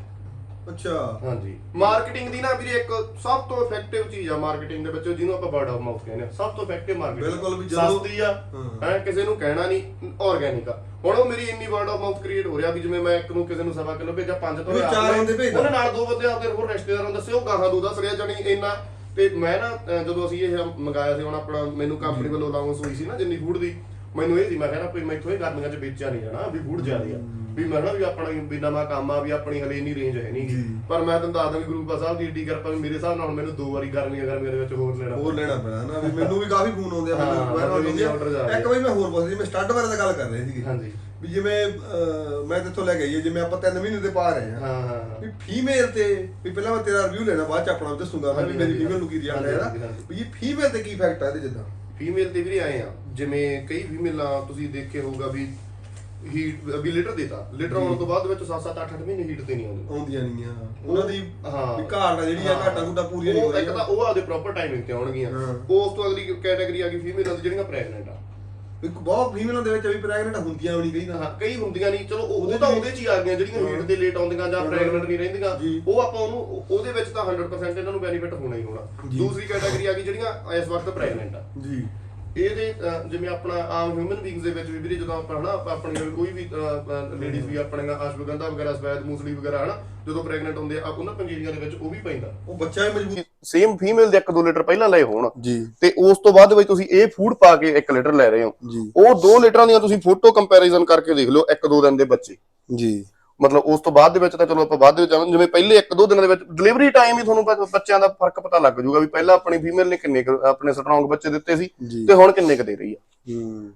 ਅੱਛਾ। ਹਾਂਜੀ। ਮਾਰਕੀਟਿੰਗ ਦੀ ਨਾ ਵੀਰੇ ਇੱਕ ਸਭ ਤੋਂ ਇਫੈਕਟਿਵ ਚੀਜ਼ ਆ ਮਾਰਕੀਟਿੰਗ ਦੇ ਵਿੱਚ ਜਿਹਨੂੰ ਆਪਾਂ ਵਰਡ ਆਫ ਮਾਊਥ ਕਹਿੰਦੇ ਆ। ਸਭ ਤੋਂ ਇਫੈਕਟਿਵ ਮਾਰਕੀਟਿੰਗ ਬਿਲਕੁਲ ਵੀ ਜਦੋਂ- ਸਸਤੀ ਆ ਹਾਂ। ਕਿਸੇ ਨੂੰ ਕਹਿਣਾ ਨਹੀਂ ਆਰਗੈਨਿਕ ਆ। ਹੁਣ ਉਹ ਮੇਰੀ ਇੰਨੀ ਵਰਡ ਆਫ ਮਾਊਥ ਕ੍ਰੀਏਟ ਹੋ ਰਿਹਾ ਵੀ ਜਿਵੇਂ ਮੈਂ ਇੱਕ ਨੂੰ ਕਿਸੇ ਨੂੰ ਸਵਾ ਕਿਲੋ ਭੇਜਾ ਪੰਜ ਤੋਂ ਵੀ ਚਾਰ ਬੰਦੇ ਭੇਜਦਾ। ਉਹਨੇ ਨਾਲ ਦੋ ਬੰਦੇ ਆਪਦੇ ਹੋਰ ਰਿਸ਼ਤੇਦਾਰਾਂ ਨੂੰ ਦੱਸਿਓ ਗਾਹਾਂ ਦੋ ਦੱਸ ਰਿਹਾ ਜਾਨੀ ਇੰਨਾ। ਤੇ ਮੈਂ ਨਾ ਜਦੋਂ ਅਸੀਂ ਇਹ ਮੰਗਾਇਆ ਸੀ ਹੁਣ ਆਪਣਾ ਮੈਨੂੰ ਕੰਪਨੀ ਵੱਲੋਂ ਅਲਾਉਂਸ ਹੋਈ ਸੀ ਨਾ ਜਿੰਨੀ ਫੂਡ ਦੀ ਮੈਨੂੰ ਇਹ ਸੀ ਮੈਂ ਕਹਿੰਦਾ ਵੀ ਮੈਥੋਂ ਇਹ ਗਰਮੀਆਂ 'ਚ ਵੇਚਿਆ ਨਹੀਂ ਜਾਣਾ ਵੀ ਫੂਡ ਜ਼ਿਆਦੀ ਆ। ਵੀ ਮੈਂ ਨਾ ਵੀ ਆਪਣਾ ਵੀ ਨਵਾਂ ਕੰਮ ਆ ਵੀ ਆਪਣੀ ਹਲੇ ਇੰਨੀ ਰੇਂਜ ਹੈ ਨਹੀਂਗੀ ਜੀ। ਪਰ ਮੈਂ ਤੁਹਾਨੂੰ ਦੱਸ ਦਾਂ ਵੀ ਗੁਰੂ ਸਾਹਿਬ ਦੀ ਏਡੀ ਕਿਰਪਾ ਵੀ ਮੇਰੇ ਹਿਸਾਬ ਨਾਲ ਮੈਨੂੰ ਦੋ ਵਾਰੀ ਗਰਮੀਆਂ ਗਰਮੀਆਂ ਦੇ ਵਿੱਚ ਹੋਰ ਲੈਣਾ ਹੋਰ ਲੈਣਾ ਪੈਣਾ ਹਨਾ ਵੀ ਮੈਨੂੰ ਵੀ ਕਾਫੀ ਫੋਨ ਆਉਂਦੇ ਆ ਹਾਂ, ਰਹੇ। ਇੱਕ ਵਾਰੀ ਮੈਂ ਹੋਰ ਪੁੱਛਦੀ ਮੈਂ ਸਟੱਡ ਬਾਰੇ ਤਾਂ ਗੱਲ ਕਰ ਰਹੀ ਸੀਗੀ। ਹਾਂਜੀ। ਵੀ ਜਿਵੇਂ ਮੈਂ ਤੇ ਇੱਥੋਂ ਲੈ ਕੇ ਆਈ ਜਿਵੇਂ ਆਪਾਂ 3 ਮਹੀਨੇ ਦੇ ਪਾ ਰਹੇ ਆ ਹਾਂ ਹਾਂ ਹਾਂ। ਵੀ ਫੀਮੇਲ ਤੇ ਵੀ ਪਹਿਲਾਂ ਮੈਂ ਤੇਰਾ ਰਿਵਿਊ ਲੈਣਾ ਬਾਅਦ ਚ ਆਪਣਾ ਦੱਸੂਗਾ ਮੈਂ ਵੀ ਮੇਰੀ ਫੀਮੇਲ ਨੂੰ ਕੀ ਆਇਆ ਹਾਂਜੀ, ਨਾ। ਵੀ ਇਹ ਫੀਮੇਲ ਤੇ ਕੀ ਇਫੈਕਟ ਆ ਇਹਦੇ ਜਿੱਦਾਂ ਫੀਮੇਲ ਤੇ ਵੀ ਆਏ ਆ। ਜਿਵੇਂ ਕਈ ਫੀਮੇਲਾਂ ਤੁਸੀਂ ਦੇਖੇ ਹੋਊਗਾ ਵੀ ਹੀਟ ਵੀ ਲੀਟਰ ਦੇਤਾ। ਲੀਟਰ ਆਉਣ ਤੋਂ ਬਾਅਦ ਵਿੱਚ 7-7 8-8 ਮਹੀਨੇ ਹੀਟ ਤੇ ਨਹੀਂ ਆਉਂਦੇ ਆਉਂਦੀਆਂ ਨਹੀਂ ਆ। ਉਹਨਾਂ ਦੀ ਹਾਂ। ਵੀ ਘਾਟ ਜਿਹੜੀ ਆ। ਘਾਟਾਂ ਘੁੱਟਾਂ ਪੂਰੀਆਂ ਨਹੀਂ ਹੋ ਉਹ ਇੱਕ ਤਾਂ ਉਹ ਆਪਦੇ ਪ੍ਰੋਪਰ ਟਾਈਮਿੰਗ ਤੇ ਆਉਣਗੀਆਂ। ਉਸ ਤੋਂ ਅਗਲੀ ਕੈਟਾਗਰੀ ਆ ਗਈ ਫੀਮੇਲਾਂ ਦੀ ਜਿਹੜੀਆਂ ਪ੍ਰੈਗਨੈਂਟ ਆ। ਇੱਕ ਬਹੁਤ ਫੀਮੇਲਾਂ ਦੇ ਵਿੱਚ ਵੀ ਪ੍ਰੈਗਨੈਂਟ ਹੁੰਦੀਆਂ ਵੀ ਨਹੀਂ ਕਈ ਨਾ ਕਈ ਹੁੰਦੀਆਂ ਨਹੀਂ। ਚਲੋ ਉਹ ਤਾਂ ਉਹਦੇ ਚ ਹੀ ਆ ਗਈਆਂ ਜਿਹੜੀਆਂ ਹੀਟ ਤੇ ਲੇਟ ਆਉਂਦੀਆਂ ਜਾਂ। ਪ੍ਰੈਗਨੈਂਟ ਨਹੀਂ ਰਹਿੰਦੀਆਂ। ਉਹ ਆਪਾਂ ਉਹਨੂੰ ਉਹ- ਉਹਦੇ ਵਿੱਚ ਤਾਂ 100% ਇਹਨਾਂ ਨੂੰ ਬੈਨੀਫਿਟ ਹੋਣਾ ਹੀ ਹੋਣਾ। ਦੂਸਰੀ ਕੈਟਾਗਰੀ ਆ ਗਈ ਜਿਹੜੀਆਂ ਇਸ ਵਕਤ ਪ੍ਰੈਗਨੈਂਟ ਆ। ਜੀ। ਇਹਦੇ ਜਿਵੇਂ ਆਪਣਾ ਆਮ ਹਿਊਮਨ ਬੀਇੰਗਸ ਦੇ ਵਿੱਚ ਵੀ ਵੀਰੇ ਜਦੋਂ ਆਪਾਂ ਹਨਾ ਆਪਾਂ ਆਪਣੀ ਕੋਈ ਵੀ ਲੇਡੀਜ਼ ਵੀ ਆਪਣੇ ਅਸ਼ਵਗੰਧਾ ਵਗੈਰਾ ਸਵੈਦ ਮੂਸਲੀ ਵਗੈਰਾ ਹਨਾ ਜਦੋਂ ਪ੍ਰੈਗਨੈਂਟ ਹੁੰਦੇ ਆ ਉਹਨਾਂ ਪੰਜੀਰੀਆਂ ਦੇ ਵਿੱਚ ਉਹ ਵੀ ਪੈਂਦਾ ਉਹ ਬੱਚਾ ਹੀ ਮਜ਼ਬੂਤ ਸੇਮ ਫੀਮੇਲ ਦੇ 1-2 ਲੀਟਰ ਪਹਿਲਾਂ ਲਏ ਹੋਣ। ਜੀ। ਤੇ ਉਸ ਤੋਂ ਬਾਅਦ ਵਿੱਚ ਤੁਸੀਂ ਇਹ ਫੂਡ ਪਾ ਕੇ 1 ਲੀਟਰ ਲੈ ਰਹੇ ਹੋ। ਉਹ 2 ਲੀਟਰਾਂ ਦੀਆਂ ਤੁਸੀਂ ਫੋਟੋ ਕੰਪੈਰੀਜ਼ਨ ਕਰਕੇ ਦੇਖ ਲਓ 1-2 ਦਿਨ ਦੇ ਬੱਚੇ। ਜੀ। ਮਤਲਬ ਉਸ ਤੋਂ ਬਾਅਦ ਦੇ ਵਿੱਚ ਤਾਂ ਚਲੋ ਆਪਾਂ ਬਾਅਦ ਦੇ ਵਿੱਚ ਜਿਵੇਂ ਪਹਿਲੇ 1-2 ਦਿਨਾਂ ਦੇ ਵਿੱਚ ਡਿਲੀਵਰੀ ਟਾਈਮ ਹੀ ਤੁਹਾਨੂੰ ਬ- ਬੱਚਿਆਂ ਦਾ ਫ਼ਰਕ ਪਤਾ ਲੱਗ ਜਾਊਗਾ ਵੀ ਪਹਿਲਾਂ ਆਪਣੀ ਫੀਮੇਲ ਨੇ ਕਿੰਨੇ ਕੁ ਆਪਣੇ ਸਟਰੋਂਗ ਬੱਚੇ ਦਿੱਤੇ ਸੀ ਜੀ। ਤੇ ਹੁਣ ਕਿੰਨੇ ਕੁ ਦੇ ਰਹੀ ਆ। ਹੂੰ।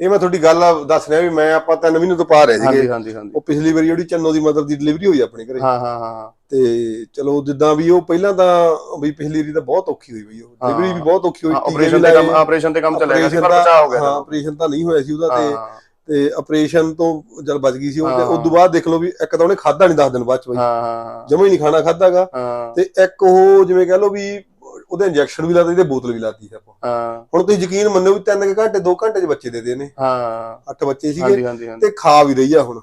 ਇਹ ਮੈਂ ਤੁਹਾਡੀ ਗੱਲ ਦੱਸ ਰਿਹਾ ਵੀ ਮੈਂ ਆਪਾਂ 3 ਮਹੀਨੇ ਤੋਂ ਪਾ ਰਹੇ ਸੀਗੇ। ਹਾਂਜੀ ਹਾਂਜੀ ਉਹ ਪਿਛਲੀ ਵਾਰੀ ਜਿਹੜੀ ਚੰਨੋ ਦੀ ਮਦਰ ਦੀ ਡਿਲੀਵਰੀ ਹੋਈ ਆਪਣੇ ਘਰੇ। ਹਾਂ ਹਾਂ ਹਾਂ। ਤੇ ਚਲੋ ਜਿੱਦਾਂ ਵੀ ਉਹ ਪਹਿਲਾਂ ਤਾਂ ਵੀ ਪਿਛਲੀ ਵਾਰੀ ਤਾਂ ਬਹੁਤ ਔਖੀ ਹੋਈ ਬਈ ਉਹ। ਹਾਂ। ਡਿਲੀਵਰੀ ਵੀ ਬਹੁਤ ਔਖੀ ਹੋਈ। ਆਪਰੇਸ਼ਨ ਤੇ ਕੰਮ ਆਪਰੇਸ਼ਨ ਤੇ ਕੰਮ ਚੱਲਿਆ ਗਿਆ ਸੀ ਪਰ ਬਚਾਅ ਹੋ ਗਿਆ ਹਾਂ ਆਪਰੇਸ਼ਨ ਤਾਂ ਨਹੀਂ ਹੋਇਆ ਸੀ ਉਹਦਾ ਤੇ ਹਾਂ। ਤੇ ਆਪਰੇਸ਼ਨ ਤੋਂ ਜਦ ਬਚ ਗਈ ਸੀ ਉਹ ਤੇ। ਉਸ ਤੋਂ ਬਾਅਦ ਦੇਖ ਲਓ ਵੀ ਇੱਕ ਤਾਂ ਉਹਨੇ ਖਾਦਾ ਨਹੀਂ 10 ਦਿਨ ਬਾਅਦ ਚ ਬਈ। ਹਾਂ ਜਮਾ ਹੀ ਨਹੀਂ ਖਾਣਾ ਖਾਦਾਗਾ ਤੇ ਇੱਕ ਉਹ ਜਿਵੇਂ ਕਹ ਲਓ ਵੀ ਉਹਦੇ ਇੰਜੈਕਸ਼ਨ ਵੀ ਲਾਤੇ ਤੇ ਬੋਤਲ ਵੀ ਲਾਤੀ ਸੀ ਆਪਾਂ। ਹਾਂ। ਹੁਣ ਤੁਸੀਂ ਯਕੀਨ ਮੰਨੋ ਵੀ 3 ਘੰਟੇ 2 ਘੰਟੇ ਚ ਬੱਚੇ ਦੇ ਦੇ ਨੇ। ਹਾਂ। 8 ਬੱਚੇ ਸੀਗੇ ਤੇ ਖਾ ਵੀ ਰਹੀ ਆ ਹੁਣ।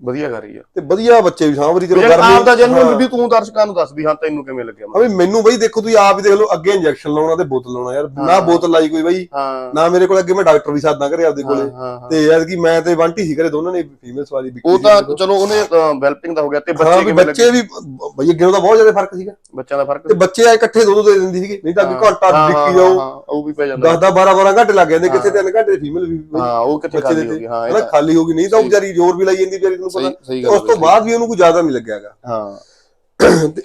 ਵਧੀਆ ਕਰ ਰਹੀ ਆ। ਤੇ ਵਧੀਆ ਬੱਚੇ ਵੀ ਸਾਂਭ ਰਹੀ ਚਲੋ ਯਾਰ ਆਪ ਦਾ ਜਨਮ। ਵੀ ਤੂੰ ਦਰਸ਼ਕਾਂ ਨੂੰ ਦੱਸ ਵੀ ਹਾਂ ਤੈਨੂੰ ਕਿਵੇਂ ਲੱਗਿਆ ਹਾਂ ਵੀ ਮੈਨੂੰ? ਬਈ ਦੇਖੋ ਤੁਸੀਂ ਆਪ ਹੀ ਦੇਖ ਲਓ ਅੱਗੇ ਇੰਜੈਕਸ਼ਨ ਲਾਉਣਾ ਤੇ ਬੋਤਲ ਲਾਉਣਾ ਯਾਰ। ਨਾ ਬੋਤਲ ਲਾਈ ਕੋਈ ਬਈ ਨਾ ਮੇਰੇ ਕੋਲ ਅੱਗੇ ਮੈਂ ਡਾਕਟਰ ਵੀ ਸਾਦਾ ਘਰੇ ਆਪਦੇ ਕੋਲੇ। ਤੇ ਯਾਰ ਕਿ ਮੈਂ ਤੇ ਬੰਟੀ ਸੀ ਘਰੇ ਦੋਨਾਂ ਨੇ ਫੀਮੇਲ ਵਾਲੀ ਵੀ ਉਹ ਤਾਂ ਚਲੋ ਉਹਨੇ ਵੈਲਪਿੰਗ ਦਾ ਹੋ ਗਿਆ ਤੇ ਬੱਚੇ ਕਿਵੇਂ ਬੱਚੇ ਵੀ ਬਈ ਅੱਗੇ ਉਹਦਾ ਬਹੁਤ ਜ਼ਿਆਦਾ ਫ਼ਰਕ ਸੀਗਾ। ਬੱਚਿਆਂ ਦਾ ਫ਼ਰਕ? ਤੇ ਬੱਚੇ ਆ ਇਕੱਠੇ ਦੋ ਦੋ ਦੇ ਦਿੰਦੀ ਸੀਗੀ ਨਹੀਂ ਤਾਂ ਅੱਗੇ ਘੰਟਾ ਡਿੱਕੀ ਜਾਓ ਉਹ ਵੀ ਪੈ ਜਾਂਦਾ। 10 10 12 12 ਘੰਟੇ ਲੱਗ ਜਾਂਦੇ ਕਿੱਥੇ 3 ਘੰਟੇ ਫੀਮੇਲ ਵੀ ਹਾਂ ਉਹ ਕਿੱਥੇ ਖਾਲੀ ਹੋ ਗਈ ਹਾਂ ਖਾਲੀ ਹੋ ਗਈ ਨਹੀਂ ਤਾਂ ਉਹ ਵਿਚਾਰੀ ਜ਼ੋਰ ਵੀ ਲਾਈ ਜਾਂਦੀ ਵਿਚਾਰੀ ਪਤਾ। ਉਸ ਤੋਂ ਬਾਅਦ ਵੀ ਉਹਨੂੰ ਕੋਈ ਜ਼ਿਆਦਾ ਨਹੀਂ ਲੱਗਿਆਗਾ। ਹਾਂ।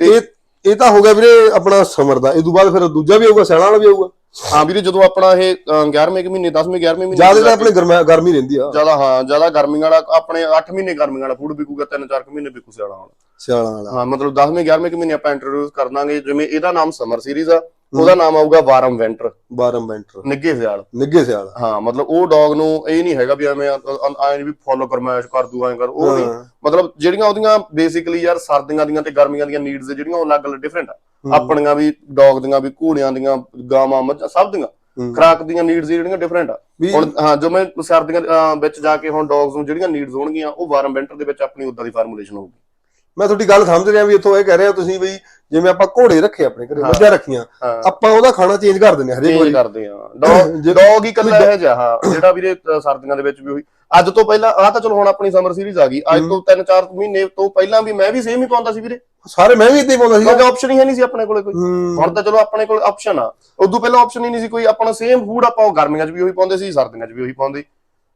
ਇਹ ਇਹ ਤਾਂ ਹੋ ਗਿਆ ਵੀਰੇ ਆਪਣਾ ਸਮਰ ਦਾ। ਇਹ ਤੋਂ ਬਾਅਦ ਫਿਰ ਦੂਜਾ ਵੀ ਆਊਗਾ ਸਿਆਣਾ ਵਾਲਾ ਵੀ ਆਊਗਾ। ਹਾਂ ਵੀਰੇ ਜਦੋਂ ਆਪਣਾ ਇਹ 11ਵੇਂ ਕੁ ਮਹੀਨੇ 10ਵੇਂ 11ਵੇਂ ਮਹੀਨੇ ਜ਼ਿਆਦਾ ਤਾਂ ਆਪਣੇ ਗਰਮਾ ਗਰਮੀ ਰਹਿੰਦੀ ਆ। ਜ਼ਿਆਦਾ ਹਾਂ ਜ਼ਿਆਦਾ ਗਰਮੀ ਵਾਲਾ ਆਪਣੇ 8 ਮਹੀਨੇ ਗਰਮੀ ਵਾਲਾ ਫੂਡ ਵਿਕੂਗਾ 3-4 ਮਹੀਨੇ ਵਿਕੂ ਸਿਆਲਾ ਵਾਲਾ। ਸਿਆਲਾਂ ਵਾਲਾ। ਹਾਂ ਮਤਲਬ 10ਵੇਂ 11ਵੇਂ ਕੁ ਮਹੀਨੇ ਆਪਾਂ ਇੰਟਰੋਡਿਊਸ ਕਰ ਦਾਂਗੇ ਜਿਵੇਂ ਇਹਦਾ ਨਾਮ ਸਮਰ ਸੀਰੀਜ਼ ਆ। ਉਹਦਾ ਨਾਮ ਆਊਗਾ ਵਾਰਮ ਵੈਂਟਰ। 12 ਮਿੰਟ ਨਿੱਗੇ ਸਿਆਲ। ਨਿੱਗੇ ਸਿਆਲ। ਹਾਂ ਮਤਲਬ ਉਹ ਡੌਗ ਨੂੰ ਇਹ ਨਹੀਂ ਹੈਗਾ ਵੀ ਐਵੇਂ ਐਂ ਵੀ ਫੋਲੋ ਕਰਮੈਸ਼ ਕਰ ਦੂ ਐਂ ਕਰ ਉਹ ਨਹੀਂ। ਮਤਲਬ ਜਿਹੜੀਆਂ ਉਹਦੀਆਂ ਬੇਸਿਕਲੀ ਯਾਰ ਸਰਦੀਆਂ ਦੀਆਂ ਤੇ ਗਰਮੀਆਂ ਦੀਆਂ ਨੀਡਸ ਜਿਹੜੀਆਂ ਉਹ ਅਲੱਗ-ਅਲੱਗ ਡਿਫਰੈਂਟ ਆ। ਆਪਣੀਆਂ ਵੀ ਡੌਗ ਦੀਆਂ ਵੀ ਘੋੜਿਆਂ ਦੀਆਂ ਗਾਵਾਂ ਮੱਝਾਂ ਸਭ ਦੀਆਂ। ਖਰਾਕ ਦੀਆਂ ਨੀਡਸ ਜਿਹੜੀਆਂ ਡਿਫਰੈਂਟ ਆ। ਹੁਣ ਹਾਂ ਜੋ ਮੈਂ ਸਰਦੀਆਂ ਵਿੱਚ ਜਾ ਕੇ ਹੁਣ ਡੌਗਸ ਨੂੰ ਜਿਹੜੀਆਂ ਨੀਡਸ ਹੋਣਗੀਆਂ ਉਹ ਵਾਰਮ ਵਿੰਟਰ ਦੇ ਵਿੱਚ ਆਪਣੀ ਉਦਾਂ ਦੀ ਫਾਰਮੂਲੇਸ਼ਨ ਹੋਊਗੀ। ਮੈਂ ਤੁਹਾਡੀ ਗੱਲ ਸਮਝ ਰਿਹਾ ਵੀ ਇੱਥੋਂ ਇਹ ਕਹਿ ਰਹੇ ਹੋ ਤੁਸੀਂ ਵੀ ਜਿਵੇਂ ਆਪਾਂ ਘੋੜੇ ਰੱਖੇ ਆਪਣੇ ਘਰੇ ਮੱਝਾਂ ਰੱਖੀਆਂ ਆਪਾਂ ਉਹਦਾ ਖਾਣਾ ਚੇਂਜ ਕਰ ਦਿੰਦੇ ਹਰੇਕ ਵਾਰੀ। ਕਰਦੇ ਆ ਡੌਗ ਡੌਗ ਹੀ ਕੱਲਾ ਇਹ ਜਿਹਾ ਜਿਹੜਾ ਵੀਰੇ ਸਰਦੀਆਂ ਦੇ ਵਿੱਚ ਵੀ ਉਹੀ। ਅੱਜ ਤੋਂ ਪਹਿਲਾਂ ਆ ਤਾਂ ਚਲੋ ਹੁਣ ਆਪਣੀ ਸਮਰ ਸੀਰੀਜ਼ ਆ ਗਈ। ਅੱਜ ਤੋਂ 3-4 ਮਹੀਨੇ ਤੋਂ ਪਹਿਲਾਂ ਵੀ ਮੈਂ ਵੀ ਸੇਮ ਹੀ ਪਾਉਂਦਾ ਸੀ ਵੀਰੇ। ਸਾਰੇ ਮੈਂ ਵੀ ਇੱਦਾਂ ਹੀ ਪਾਉਂਦਾ ਸੀਗਾ। ਕਿਉਂਕਿ ਆਪਸ਼ਨ ਹੀ ਹੈ ਨਹੀਂ ਸੀ ਆਪਣੇ ਕੋਲੇ ਕੋਈ। ਹੁਣ ਤਾਂ ਚਲੋ ਆਪਣੇ ਕੋਲ ਆਪਸ਼ਨ ਆ। ਉਦੋਂ ਪਹਿਲਾਂ ਆਪਸ਼ਨ ਹੀ ਨਹੀਂ ਸੀ ਕੋਈ। ਆਪਣਾ ਸੇਮ ਫੂਡ ਆਪਾਂ ਉਹ ਗਰਮੀਆਂ 'ਚ ਵੀ ਉਹੀ ਪਾਉਂਦੇ ਸੀ ਸਰਦੀਆਂ 'ਚ ਵੀ ਉਹੀ ਪਾਉਂਦੇ।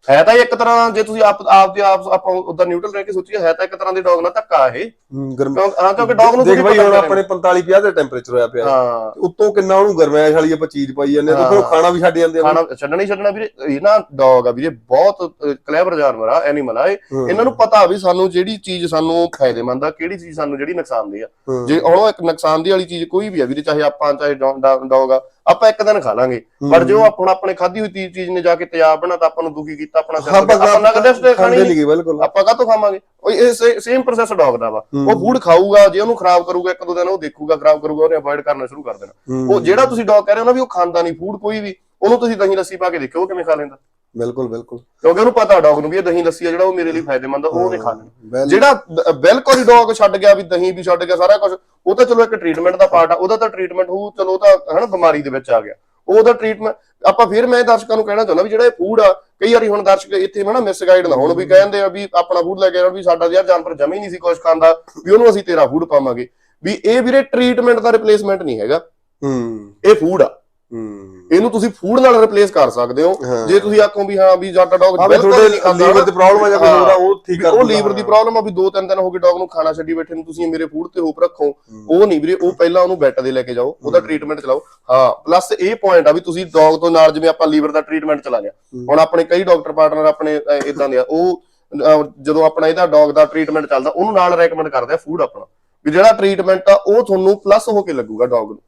ਹੈ ਤਾਂ ਇੱਕ ਤਰ੍ਹਾਂ ਜੇ ਤੁਸੀਂ ਆਪ ਆਪ ਦੇ ਆਪ ਆਪਾਂ ਉਦਾਂ ਨਿਊਟਰਲ ਰਹਿ ਕੇ ਸੋਚੀਏ ਹੈ ਤਾਂ ਇੱਕ ਤਰ੍ਹਾਂ ਦੀ ਡੌਗ ਨਾਲ ਧੱਕਾ ਇਹ ਗਰਮੀ ਹਾਂ ਕਿਉਂਕਿ ਡੌਗ ਨੂੰ ਦੇਖ ਪਤਾ ਹੁਣ। ਆਪਣੇ 45 50 ਦਾ ਟੈਂਪਰੇਚਰ ਹੋਇਆ ਪਿਆ ਹਾਂ ਉੱਤੋਂ ਕਿੰਨਾ ਉਹਨੂੰ ਗਰਮੈਸ਼ ਵਾਲੀ ਆਪਾਂ ਚੀਜ਼ ਪਾਈ ਜਾਂਦੇ ਤੇ ਫਿਰ ਉਹ ਖਾਣਾ ਵੀ ਛੱਡ ਜਾਂਦੇ ਆ ਖਾਣਾ ਛੱਡਣਾ ਹੀ ਛੱਡਣਾ ਵੀਰੇ ਇਹ ਨਾ ਡੌਗ ਆ ਵੀਰੇ ਬਹੁਤ ਕਲੇਵਰ ਜਾਨਵਰ ਆ ਐਨੀਮਲ ਆ। ਇਹਨਾਂ ਨੂੰ ਪਤਾ ਵੀ ਸਾਨੂੰ ਜਿਹੜੀ ਚੀਜ਼ ਸਾਨੂੰ ਫਾਇਦੇਮੰਦ ਆ ਕਿਹੜੀ ਚੀਜ਼ ਸਾਨੂੰ ਜਿਹੜੀ ਨੁਕਸਾਨਦੇਹ ਆ। ਜੇ ਉਹ ਇੱਕ ਨੁਕਸਾਨਦੇਹ ਵਾਲੀ ਚੀਜ਼ ਕੋਈ ਵੀ ਆ ਵੀਰੇ ਚਾਹੇ ਆਪਾਂ ਚਾਹੇ ਡੌਗ ਆ ਆਪਾਂ ਇੱਕ ਦਿਨ ਖਾ ਲਾਂਗੇ। ਪਰ ਜੇ ਉਹ ਆਪਾਂ ਆਪਣੇ ਖਾਧੀ ਹੋਈ ਚੀਜ਼- ਚੀਜ਼ ਨੇ ਜਾ ਕੇ ਤਿਆਬ ਬਣਾ ਤਾਂ ਆਪਾਂ ਨੂੰ ਦੁਖੀ ਕੀਤਾ ਆਪਣਾ ਸਿਰ ਆਪਾਂ ਨਗਦ ਖਾਣੀ ਖਾਂਦੇ ਨਹੀਂ। ਬਿਲਕੁਲ। ਆਪਾਂ ਕਾਹਤੋਂ ਖਾਵਾਂਗੇ? ਉਹ ਇਹ ਸੇਮ ਪ੍ਰੋਸੈਸ ਡੌਗ ਦਾ ਵਾ। ਉਹ ਫੂਡ ਖਾਊਗਾ ਜੇ ਉਹਨੂੰ ਖਰਾਬ ਕਰੂਗਾ ਇੱਕ ਦੋ ਦਿਨ ਉਹ ਦੇਖੂਗਾ ਖਰਾਬ ਕਰੂਗਾ ਉਹਨੇ ਅਵੋਇਡ ਕਰਨਾ ਸ਼ੁਰੂ ਕਰ ਦੇਣਾ। ਉਹ ਜਿਹੜਾ ਤੁਸੀਂ ਡੌਗ ਕਹਿ ਰਹੇ ਹੋ ਨਾ ਵੀ ਉਹ ਖਾਂਦਾ ਨਹੀਂ ਫੂਡ ਕੋਈ ਵੀ ਉਹਨੂੰ ਤੁਸੀਂ ਦਹੀਂ ਲੱਸੀ ਪਾ ਕੇ ਦੇਖਿਓ ਕਿਵੇਂ ਖਾ ਲੈਂਦਾ? ਬਿਲਕੁਲ ਬਿਲਕੁਲ। ਕਿਉਂਕਿ ਉਹਨੂੰ ਪਤਾ ਡੌਗ ਨੂੰ ਵੀ ਇਹ ਦਹੀਂ ਲੱਸੀ ਆ ਜਿਹੜਾ ਉਹ ਮੇਰੇ ਲਈ ਫਾਇਦੇਮੰਦ ਆ ਉਹ ਉਹਨੇ ਖਾ ਲੈਣਾ ਜਿਹੜਾ ਬਿਲਕੁਲ ਹੀ ਡੌਗ ਛੱਡ ਗਿਆ ਵੀ ਦਹੀਂ ਵੀ ਛੱਡ ਗਿਆ ਸਾਰਾ ਕੁਝ ਉਹ ਤਾਂ ਚਲੋ ਇੱਕ ਟ੍ਰੀਟਮੈਂਟ ਦਾ ਪਾਰਟ ਆ ਉਹਦਾ ਤਾਂ ਟ੍ਰੀਟਮੈਂਟ ਹੋਊ ਚਲੋ ਉਹ ਤਾਂ ਹਨਾ ਬਿਮਾਰੀ ਦੇ ਵਿੱਚ ਆ ਗਿਆ। ਉਹਦਾ ਟ੍ਰੀਟਮੈਂਟ ਆਪਾਂ ਫਿਰ ਮੈਂ ਦਰਸ਼ਕਾਂ ਨੂੰ ਕਹਿਣਾ ਚਾਹੁੰਦਾ ਵੀ ਜਿਹੜਾ ਇਹ ਫੂਡ ਆ ਕਈ ਵਾਰੀ ਹੁਣ ਦਰਸ਼ਕ ਇੱਥੇ ਹਨਾ ਮਿਸਗਾਈਡ ਨਾ ਹੋਣ ਵੀ ਕਹਿੰਦੇ ਆ ਵੀ ਆਪਣਾ ਫੂਡ ਲੈ ਕੇ ਆਉਣ ਵੀ ਸਾਡਾ ਯਾਰ ਜਾਨਵਰ ਜਮੇ ਹੀ ਨਹੀਂ ਸੀ ਕੁਝ ਖਾਂਦਾ ਵੀ ਉਹਨੂੰ ਅਸੀਂ ਤੇਰਾ ਫੂਡ ਪਾਵਾਂਗੇ। ਵੀ ਇਹ ਵੀਰੇ ਟ੍ਰੀਟਮੈਂਟ ਦਾ ਰਿਪਲੇਸਮੈਂਟ ਨਹੀਂ ਹੈਗਾ। ਹੂੰ। ਇਹ ਫੂਡ ਆ। ਇਹਨੂੰ ਤੁਸੀਂ ਫੂਡ ਨਾਲ ਰਿਪਲੇਸ ਕਰ ਸਕਦੇ ਹੋ। ਜੇ ਤੁਸੀਂ ਆਖੋ ਵੀ ਹਾਂ ਵੀ ਸਾਡਾ ਡੌਗ ਆ ਵੀ ਤੁਹਾਡੇ ਲੀਵਰ ਤੇ ਪ੍ਰੋਬਲਮ ਆ ਜਾਂ ਕੋਈ ਹੋਰ ਆ ਉਹ ਠੀਕ ਕਰ ਉਹ ਲੀਵਰ ਦੀ ਪ੍ਰੋਬਲਮ ਆ ਵੀ ਦੋ ਤਿੰਨ ਦਿਨ ਹੋ ਗਏ ਡੌਗ ਨੂੰ ਖਾਣਾ ਛੱਡੀ ਬੈਠੇ ਨੂੰ ਤੁਸੀਂ ਮੇਰੇ ਫੂਡ ਤੇ ਹੋਪ ਰੱਖੋ। ਉਹ ਨਹੀਂ ਵੀਰੇ ਉਹ ਪਹਿਲਾਂ ਉਹਨੂੰ ਬੈੱਡ ਦੇ ਲੈ ਕੇ ਜਾਓ ਉਹਦਾ ਟ੍ਰੀਟਮੈਂਟ ਚਲਾਓ। ਹਾਂ ਪਲੱਸ ਇਹ ਪੁਆਇੰਟ ਆ ਵੀ ਤੁਸੀਂ ਡੌਗ ਤੋਂ ਨਾਲ ਜਿਵੇਂ ਆਪਾਂ ਲੀਵਰ ਦਾ ਟ੍ਰੀਟਮੈਂਟ ਚਲਾ ਲਿਆ। ਹੁਣ ਆਪਣੇ ਕਈ ਡਾਕਟਰ ਪਾਰਟਨਰ ਆਪਣੇ ਇਦਾਂ ਦੇ ਆ ਉਹ ਜਦੋਂ ਆਪਣਾ ਇਹਦਾ ਡੌਗ ਦਾ ਟ੍ਰੀਟਮੈਂਟ ਚੱਲਦਾ ਉਹਨੂੰ ਨਾਲ ਰეკਮੈਂਡ ਕਰਦੇ ਆ ਫੂਡ ਆਪਣਾ। ਵੀ ਜਿਹੜਾ ਟ੍ਰੀਟਮੈਂਟ ਆ ਉਹ ਤੁਹਾਨੂੰ ਪਲੱਸ ਹੋ ਕੇ ਲੱਗੂਗਾ ਡੌਗ ਨੂੰ।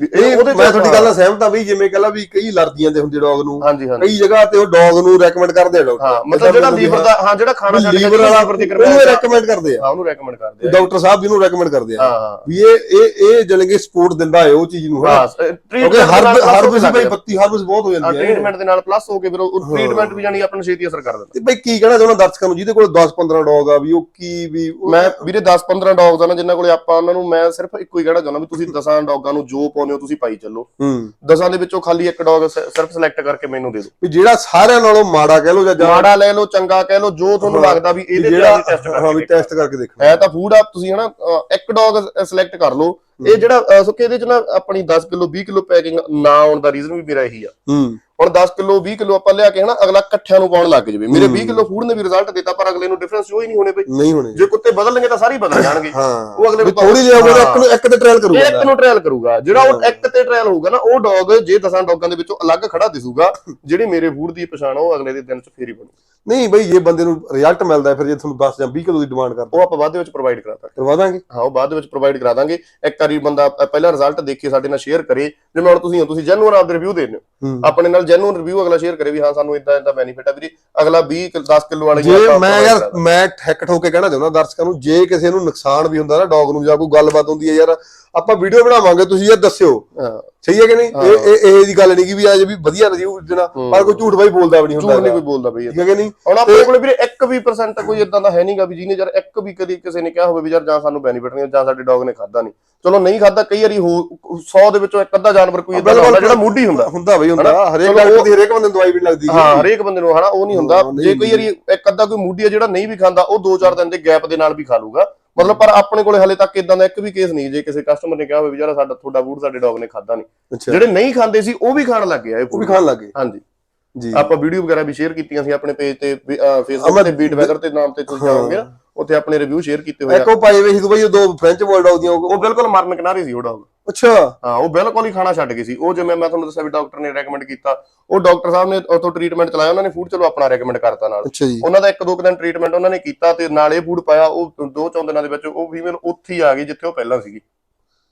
ਇਹ ਉਹਦੇ ਮੈਂ ਤੁਹਾਡੀ ਗੱਲ ਨਾਲ ਸਹਿਮਤ ਆ ਵੀ ਜਿਵੇਂ ਕਹਿੰਦਾ ਵੀ ਕਈ ਲੜਦੀਆਂ ਦੇ ਹੁੰਦੇ ਡੌਗ ਨੂੰ। ਕਈ ਜਗ੍ਹਾ ਤੇ ਉਹ ਡੌਗ ਨੂੰ ਰეკਮੈਂਡ ਕਰਦੇ ਆ ਡਾਕਟਰ ਹਾਂ ਮਤਲਬ ਜਿਹੜਾ ਲੀਵਰ ਦਾ ਹਾਂ ਜਿਹੜਾ ਖਾਣਾ ਛੱਡ ਕੇ ਲੀਵਰ ਤੇ ਕਰਵਾਇਆ ਉਹਨੂੰ ਰეკਮੈਂਡ ਕਰਦੇ ਆ। ਹਾਂ ਉਹਨੂੰ ਰეკਮੈਂਡ ਕਰਦੇ ਆ। ਡਾਕਟਰ ਸਾਹਿਬ ਵੀ ਉਹਨੂੰ ਰეკਮੈਂਡ ਕਰਦੇ ਆ। ਵੀ ਇਹ ਇਹ ਇਹ ਜਾਨੀ ਕਿ ਸਪੋਰਟ ਦਿੰਦਾ ਹੈ ਉਹ ਚੀਜ਼ ਨੂੰ ਹਾਂ ਕਿਉਂਕਿ ਹਰ ਹਰ ਕਿਸੇ ਬਈ 32 ਹਰ ਕਿਸੇ ਬਹੁਤ ਹੋ ਜਾਂਦੀ ਹੈ ਟ੍ਰੀਟਮੈਂਟ ਦੇ ਨਾਲ ਪਲੱਸ ਹੋ ਕੇ ਫਿਰ ਉਹ ਟ੍ਰੀਟਮੈਂਟ ਵੀ ਜਾਨੀ ਆਪਣਾ ਛੇਤੀ ਅਸਰ ਕਰ ਦਿੰਦਾ। ਤੇ ਬਈ ਕੀ ਕਹਿਣਾ ਚਾਹੁੰਦਾ ਦਰਸ਼ਕਾਂ ਨੂੰ? ਜਿਹਦੇ ਕੋਲ 10 15 ਡੌਗ ਆ ਵੀ ਉਹ ਕੀ ਵੀ ਮੈਂ ਵੀਰੇ 10 15 ਡੌਗਸ ਆ ਨਾ ਕੋਲੇ ਆਪਾਂ ਉਹਨਾਂ ਨੂੰ ਮੈਂ ਸਿਰਫ ਇੱਕੋ ਹੀ ਕਹਿਣਾ ਚਾਹੁੰਦਾ ਵੀ ਤੁਸੀਂ ਦਸਾਂ ਡੌਗਾਂ ਨੂੰ ਜੋ ਪਾਉਂਦੇ ਹੋ ਤੁਸੀਂ ਪਾਈ ਚੱਲੋ। ਹੂੰ। 10 ਦੇ ਵਿੱਚੋਂ ਖਾਲੀ ਇੱਕ ਡੌਗ ਸਿਰਫ ਸਿਲੈਕਟ ਕਰਕੇ ਮੈਨੂੰ ਦੇ ਦਿਓ। ਵੀ ਜਿਹੜਾ ਸਾਰਿਆਂ ਨਾਲੋਂ ਮਾੜਾ ਕਹਿ ਲੋ ਜਾਂ ਮਾੜਾ ਲੈ ਲਓ ਚੰਗਾ ਕਹਿ ਲਓ ਜੋ ਤੁਹਾਨੂੰ ਲੱਗਦਾ ਵੀ ਇਹਦੇ ਤੇ ਟੈਸਟ ਹਾਂ ਵੀ ਕਰਕੇ ਟੈਸਟ ਕਰਕੇ ਦੇਖਣਾ। ਹੈ ਤਾਂ ਫੂਡ ਆ ਤੁਸੀਂ ਹਨਾ ਇੱਕ ਡੌਗ ਸਿਲੈਕਟ ਕਰ ਲਓ। ਇਹ ਜਿਹੜਾ ਸੁੱਕੇ ਇਹਦੇ ਚ ਨਾ ਆਪਣੀ 10 ਕਿਲੋ 20 ਕਿਲੋ ਪੈਕਿੰਗ ਨਾ ਆਉਣ ਦਾ ਰੀਜ਼ਨ ਵੀ ਮੇਰਾ ਇਹੀ ਆ। ਹੂੰ। ਹੁਣ 10 ਕਿਲੋ 20 ਕਿਲੋ ਆਪਾਂ ਲਿਆ ਕੇ ਹਨਾ ਅਗਲਾ ਇਕੱਠਿਆਂ ਨੂੰ ਪਾਉਣ ਲੱਗ ਜਵੇ। ਮੇਰੇ 20 ਕਿਲੋ ਫੂਡ ਨੇ ਵੀ ਰਿਜ਼ਲਟ ਦਿੱਤਾ ਪਰ ਅਗਲੇ ਨੂੰ ਡਿਫਰੈਂਸ ਜੋ ਹੀ ਨਹੀਂ ਹੋਣੇ ਬਈ। ਨਹੀਂ ਹੋਣੇ। ਜੇ ਕੁੱਤੇ ਬਦਲਣਗੇ ਤਾਂ ਸਾਰੇ ਹੀ ਬਦਲ ਜਾਣਗੇ। ਉਹ ਅਗਲੇ ਵੀ ਨੂੰ ਥੋੜੀ ਜਿਹੀ ਹੋਵੇ ਇੱਕ ਨੂੰ ਇੱਕ ਤੇ ਟ੍ਰਾਇਲ ਕਰੂਗਾ ਇੱਕ ਨੂੰ। ਟ੍ਰਾਇਲ ਕਰੂਗਾ। ਜਿਹੜਾ ਉਹ ਇੱਕ ਤੇ ਟ੍ਰਾਇਲ ਹੋਊਗਾ ਨਾ ਉਹ ਡੌਗ ਜੇ ਦਸਾਂ ਡੌਗਾਂ ਦੇ ਵਿੱਚੋਂ ਅਲੱਗ ਖੜਾ ਦਿਸੂਗਾ ਜਿਹੜੀ ਮੇਰੇ ਫੂਡ ਦੀ ਪਛਾਣ ਉਹ ਅਗਲੇ ਦੇ ਦਿਨ ਚ ਫੇਰ ਬਣੂ। ਨਹੀਂ ਬਈ ਜੇ ਬੰਦੇ ਨੂੰ ਰਿਜ਼ਲਟ ਮਿਲਦਾ ਫਿਰ ਜੇ ਤੁਹਾਨੂੰ 10 ਜਾਂ 20 ਕਿਲੋ ਦੀ ਡਿਮਾਂਡ ਕਰਦਾ ਉਹ ਆਪਾਂ ਬਾਅਦ ਦੇ ਵਿੱਚ ਪ੍ਰੋਵਾਈਡ ਕਰਾਤਾ ਕਰਵਾ ਦਾਂਗੇ? ਹਾਂ ਉਹ ਬਾਅਦ ਦੇ ਵਿੱਚ ਪ੍ਰੋਵਾਈਡ ਕਰਾ ਦਾਂਗੇ। ਇੱਕ ਵਾਰੀ ਬੰਦਾ ਪਹਿਲਾਂ ਰਿਜ਼ਲਟ ਦੇਖੇ ਸਾਡੇ ਨਾਲ ਸ਼ੇਅਰ ਕਰੇ। ਜਿਵੇਂ ਹੁਣ ਤੁਸੀਂ ਹੋ ਤੁਸੀਂ ਜੈਨੂਅਨ ਆਪਦੇ ਰਿਵਿਊ ਦੇ ਰਹੇ ਹੋ। ਹੂੰ। ਆਪਣੇ ਨਾਲ ਜੈਨੂਨ ਰਿਵਿਊ ਅਗਲਾ ਸ਼ੇਅਰ ਕਰੇ ਵੀ ਹਾਂ ਸਾਨੂੰ ਇਦਾਂ ਇਦਾਂ ਬੈਨੀਫਿਟ ਆ ਵੀਰੇ। ਅਗਲਾ 20 ਕਿ 10 ਕਿਲੋ ਵਾਲੇ ਜੇ ਮੈਂ ਯਾਰ ਮੈਂ ਠੱਕ ਠੋਕ ਕੇ ਕਹਿਣਾ ਚਾਹੁੰਦਾ ਦਰਸ਼ਕਾਂ ਨੂੰ ਜੇ ਕਿਸੇ ਨੂੰ ਨੁਕਸਾਨ ਵੀ ਹੁੰਦਾ ਨਾ ਡੌਗ ਨੂੰ ਜਾਂ ਕੋਈ ਗੱਲਬਾਤ ਹੁੰਦੀ ਹੈ ਯਾਰ ਆਪਾਂ ਵੀਡੀਓ ਬਣਾਵਾਂਗੇ ਤੁਸੀਂ ਯਾਰ ਦੱਸਿਓ। ਸਹੀ ਹੈ ਕਿ ਨਹੀਂ? ਇਹ ਇਹ ਇਹ ਦੀ ਗੱਲ ਨਹੀਂ ਕਿ ਵੀ ਅੱਜ ਵੀ ਵਧੀਆ ਰਿਵਿਊ ਦੇਣਾ ਪਰ ਕੋਈ ਝੂਠ ਬਾਈ ਬੋਲਦਾ ਵੀ ਨਹੀਂ ਹੁੰਦਾ ਝੂਠ ਨਹੀਂ ਕੋਈ ਬੋਲਦਾ ਬਈ ਠੀਕ ਹੈ ਕਿ ਨਹੀਂ? ਹੁਣ ਆਪਣੇ ਕੋਲੇ ਵੀਰੇ 1% ਕੋਈ ਇਦਾਂ ਦਾ ਹੈ ਨਹੀਂਗਾ ਵੀ ਜਿਹਨੇ ਯਾਰ ਇੱਕ ਵੀ ਕਦੀ ਕਿਸੇ ਨੇ ਕਿਹਾ ਹੋਵੇ ਵੀ ਯਾਰ ਜਾਂ ਸਾਨੂੰ ਬੈਨੀਫਿਟ ਨਹੀਂ ਜਾਂ ਸਾਡੇ ਡੌਗ ਨੇ ਖਾਦਾ ਨਹੀਂ। ਚਲੋ ਨਹੀਂ ਖਾਦਾ ਕਈ ਵਾਰੀ ਹੋ 100 ਦੇ ਵਿੱਚੋਂ ਇੱਕ ਅੱਧਾ ਜਾਨਵਰ ਕੋਈ ਇਦਾਂ ਦਾ ਹੁੰਦਾ ਜਿਹੜਾ ਮੂਡੀ ਹੁੰਦਾ। ਹੁੰਦਾ ਬਈ ਹੁੰਦਾ? ਹਰੇਕ ਡਾਕਟਰ ਦੀ ਹਰੇਕ ਬੰਦੇ ਨੂੰ ਦਵਾਈ ਵੀ ਲੱਗਦੀ ਹਾਂ ਹਰੇਕ ਬੰਦੇ ਨੂੰ ਹਨਾ ਉਹ ਨਹੀਂ ਹੁੰਦਾ। ਜੇ ਕਈ ਵਾਰੀ ਇੱਕ ਅੱਧਾ ਕੋਈ ਮੂਡੀ ਆ ਜਿਹੜਾ ਨਹੀਂ ਵੀ ਖਾਂਦਾ ਉਹ 2-4 ਦਿਨ ਦੇ ਗੈਪ ਦੇ ਨਾਲ ਵੀ ਖਾ ਲੂਗਾ। ਮਤਲਬ ਪਰ ਆਪਣੇ ਕੋਲੇ ਹਲੇ ਤੱਕ ਇਦਾਂ ਦਾ ਇੱਕ ਵੀ ਕੇਸ ਨਹੀਂ ਜੇ ਕਿਸੇ ਕਸਟਮਰ ਨੇ ਕਿਹਾ ਹੋਵੇ ਵੀ ਯਾਰ ਸਾਡਾ ਤੁਹਾਡਾ ਫੂਡ ਸਾਡੇ ਡੌਗ ਨੇ ਖਾਦਾ ਨਹੀਂ ਜਿਹੜੇ ਨਹੀਂ ਖਾਂਦੇ ਸੀ ਉਹ ਵੀ ਖਾਣ ਲੱਗ ਗਏ ਆ ਇਹ ਉਹ ਵੀ। ਖਾਣ ਲੱਗੇ ਹਾਂਜੀ। ਜੀ। ਆਪਾਂ ਵੀਡੀਓ ਵਗੈਰਾ ਵੀ ਸ਼ੇਅਰ ਕੀਤੀਆਂ ਸੀ ਆਪਣੇ ਪੇਜ ਤੇ ਫੇਸਬੁੱਕ ਤੇ ਬੀਟ ਵੈਦਰ ਤੇ ਨਾਮ ਤੇ ਤੁਸੀਂ ਜਾਓਗੇ ਉੱਥੇ ਆਪਣੇ ਰਿਵਿਊ ਸ਼ੇਅਰ ਕੀਤੇ ਹੋਏ ਆ। ਇੱਕ ਉਹ ਪਾਏ ਹੋਏ ਸੀ ਉਹ ਦੋ ਫ੍ਰੈਂਚ ਵਰਡ ਆਉਂਦੀਆਂ ਉਹ ਉਹ ਬਿਲਕੁਲ ਮਰਨ ਕਿਨਾਰੇ ਸੀ ਉਹ। ਡੌਗ ਅੱਛਾ। ਹਾਂ ਉਹ ਬਿਲਕੁਲ ਹੀ ਖਾਣਾ ਛੱਡ ਗਈ ਸੀ। ਉਹ ਜਿਵੇਂ ਮੈਂ ਤੁਹਾਨੂੰ ਦੱਸਿਆ ਵੀ ਡਾਕਟਰ ਨੇ ਰეკਮੈਂਡ ਕੀਤਾ ਉਹ ਡਾਕਟਰ ਸਾਹਿਬ ਨੇ ਉਥੋਂ ਟ੍ਰੀਟਮੈਂਟ ਚਲਾਇਆ ਉਹਨਾਂ ਨੇ ਫੂਡ ਚਲੋ ਆਪਣਾ ਰეკਮੈਂਡ ਕਰਤਾ ਨਾਲ। ਉਹਨਾਂ ਦਾ ਇੱਕ ਦੋ ਦਿਨ ਟ੍ਰੀਟਮੈਂਟ ਉਹਨਾਂ ਨੇ ਕੀਤਾ ਤੇ ਨਾਲ ਇਹ ਫੂਡ ਪਾਇਆ ਉਹ ਦੋ ਚੌਂ ਦਿਨਾਂ ਦੇ ਵਿੱਚ ਉਹ ਫੀਮੇਲ ਉੱਥੇ ਹੀ ਆ ਗਈ ਜਿੱਥੇ ਉਹ ਪਹਿਲਾਂ ਸੀਗੀ।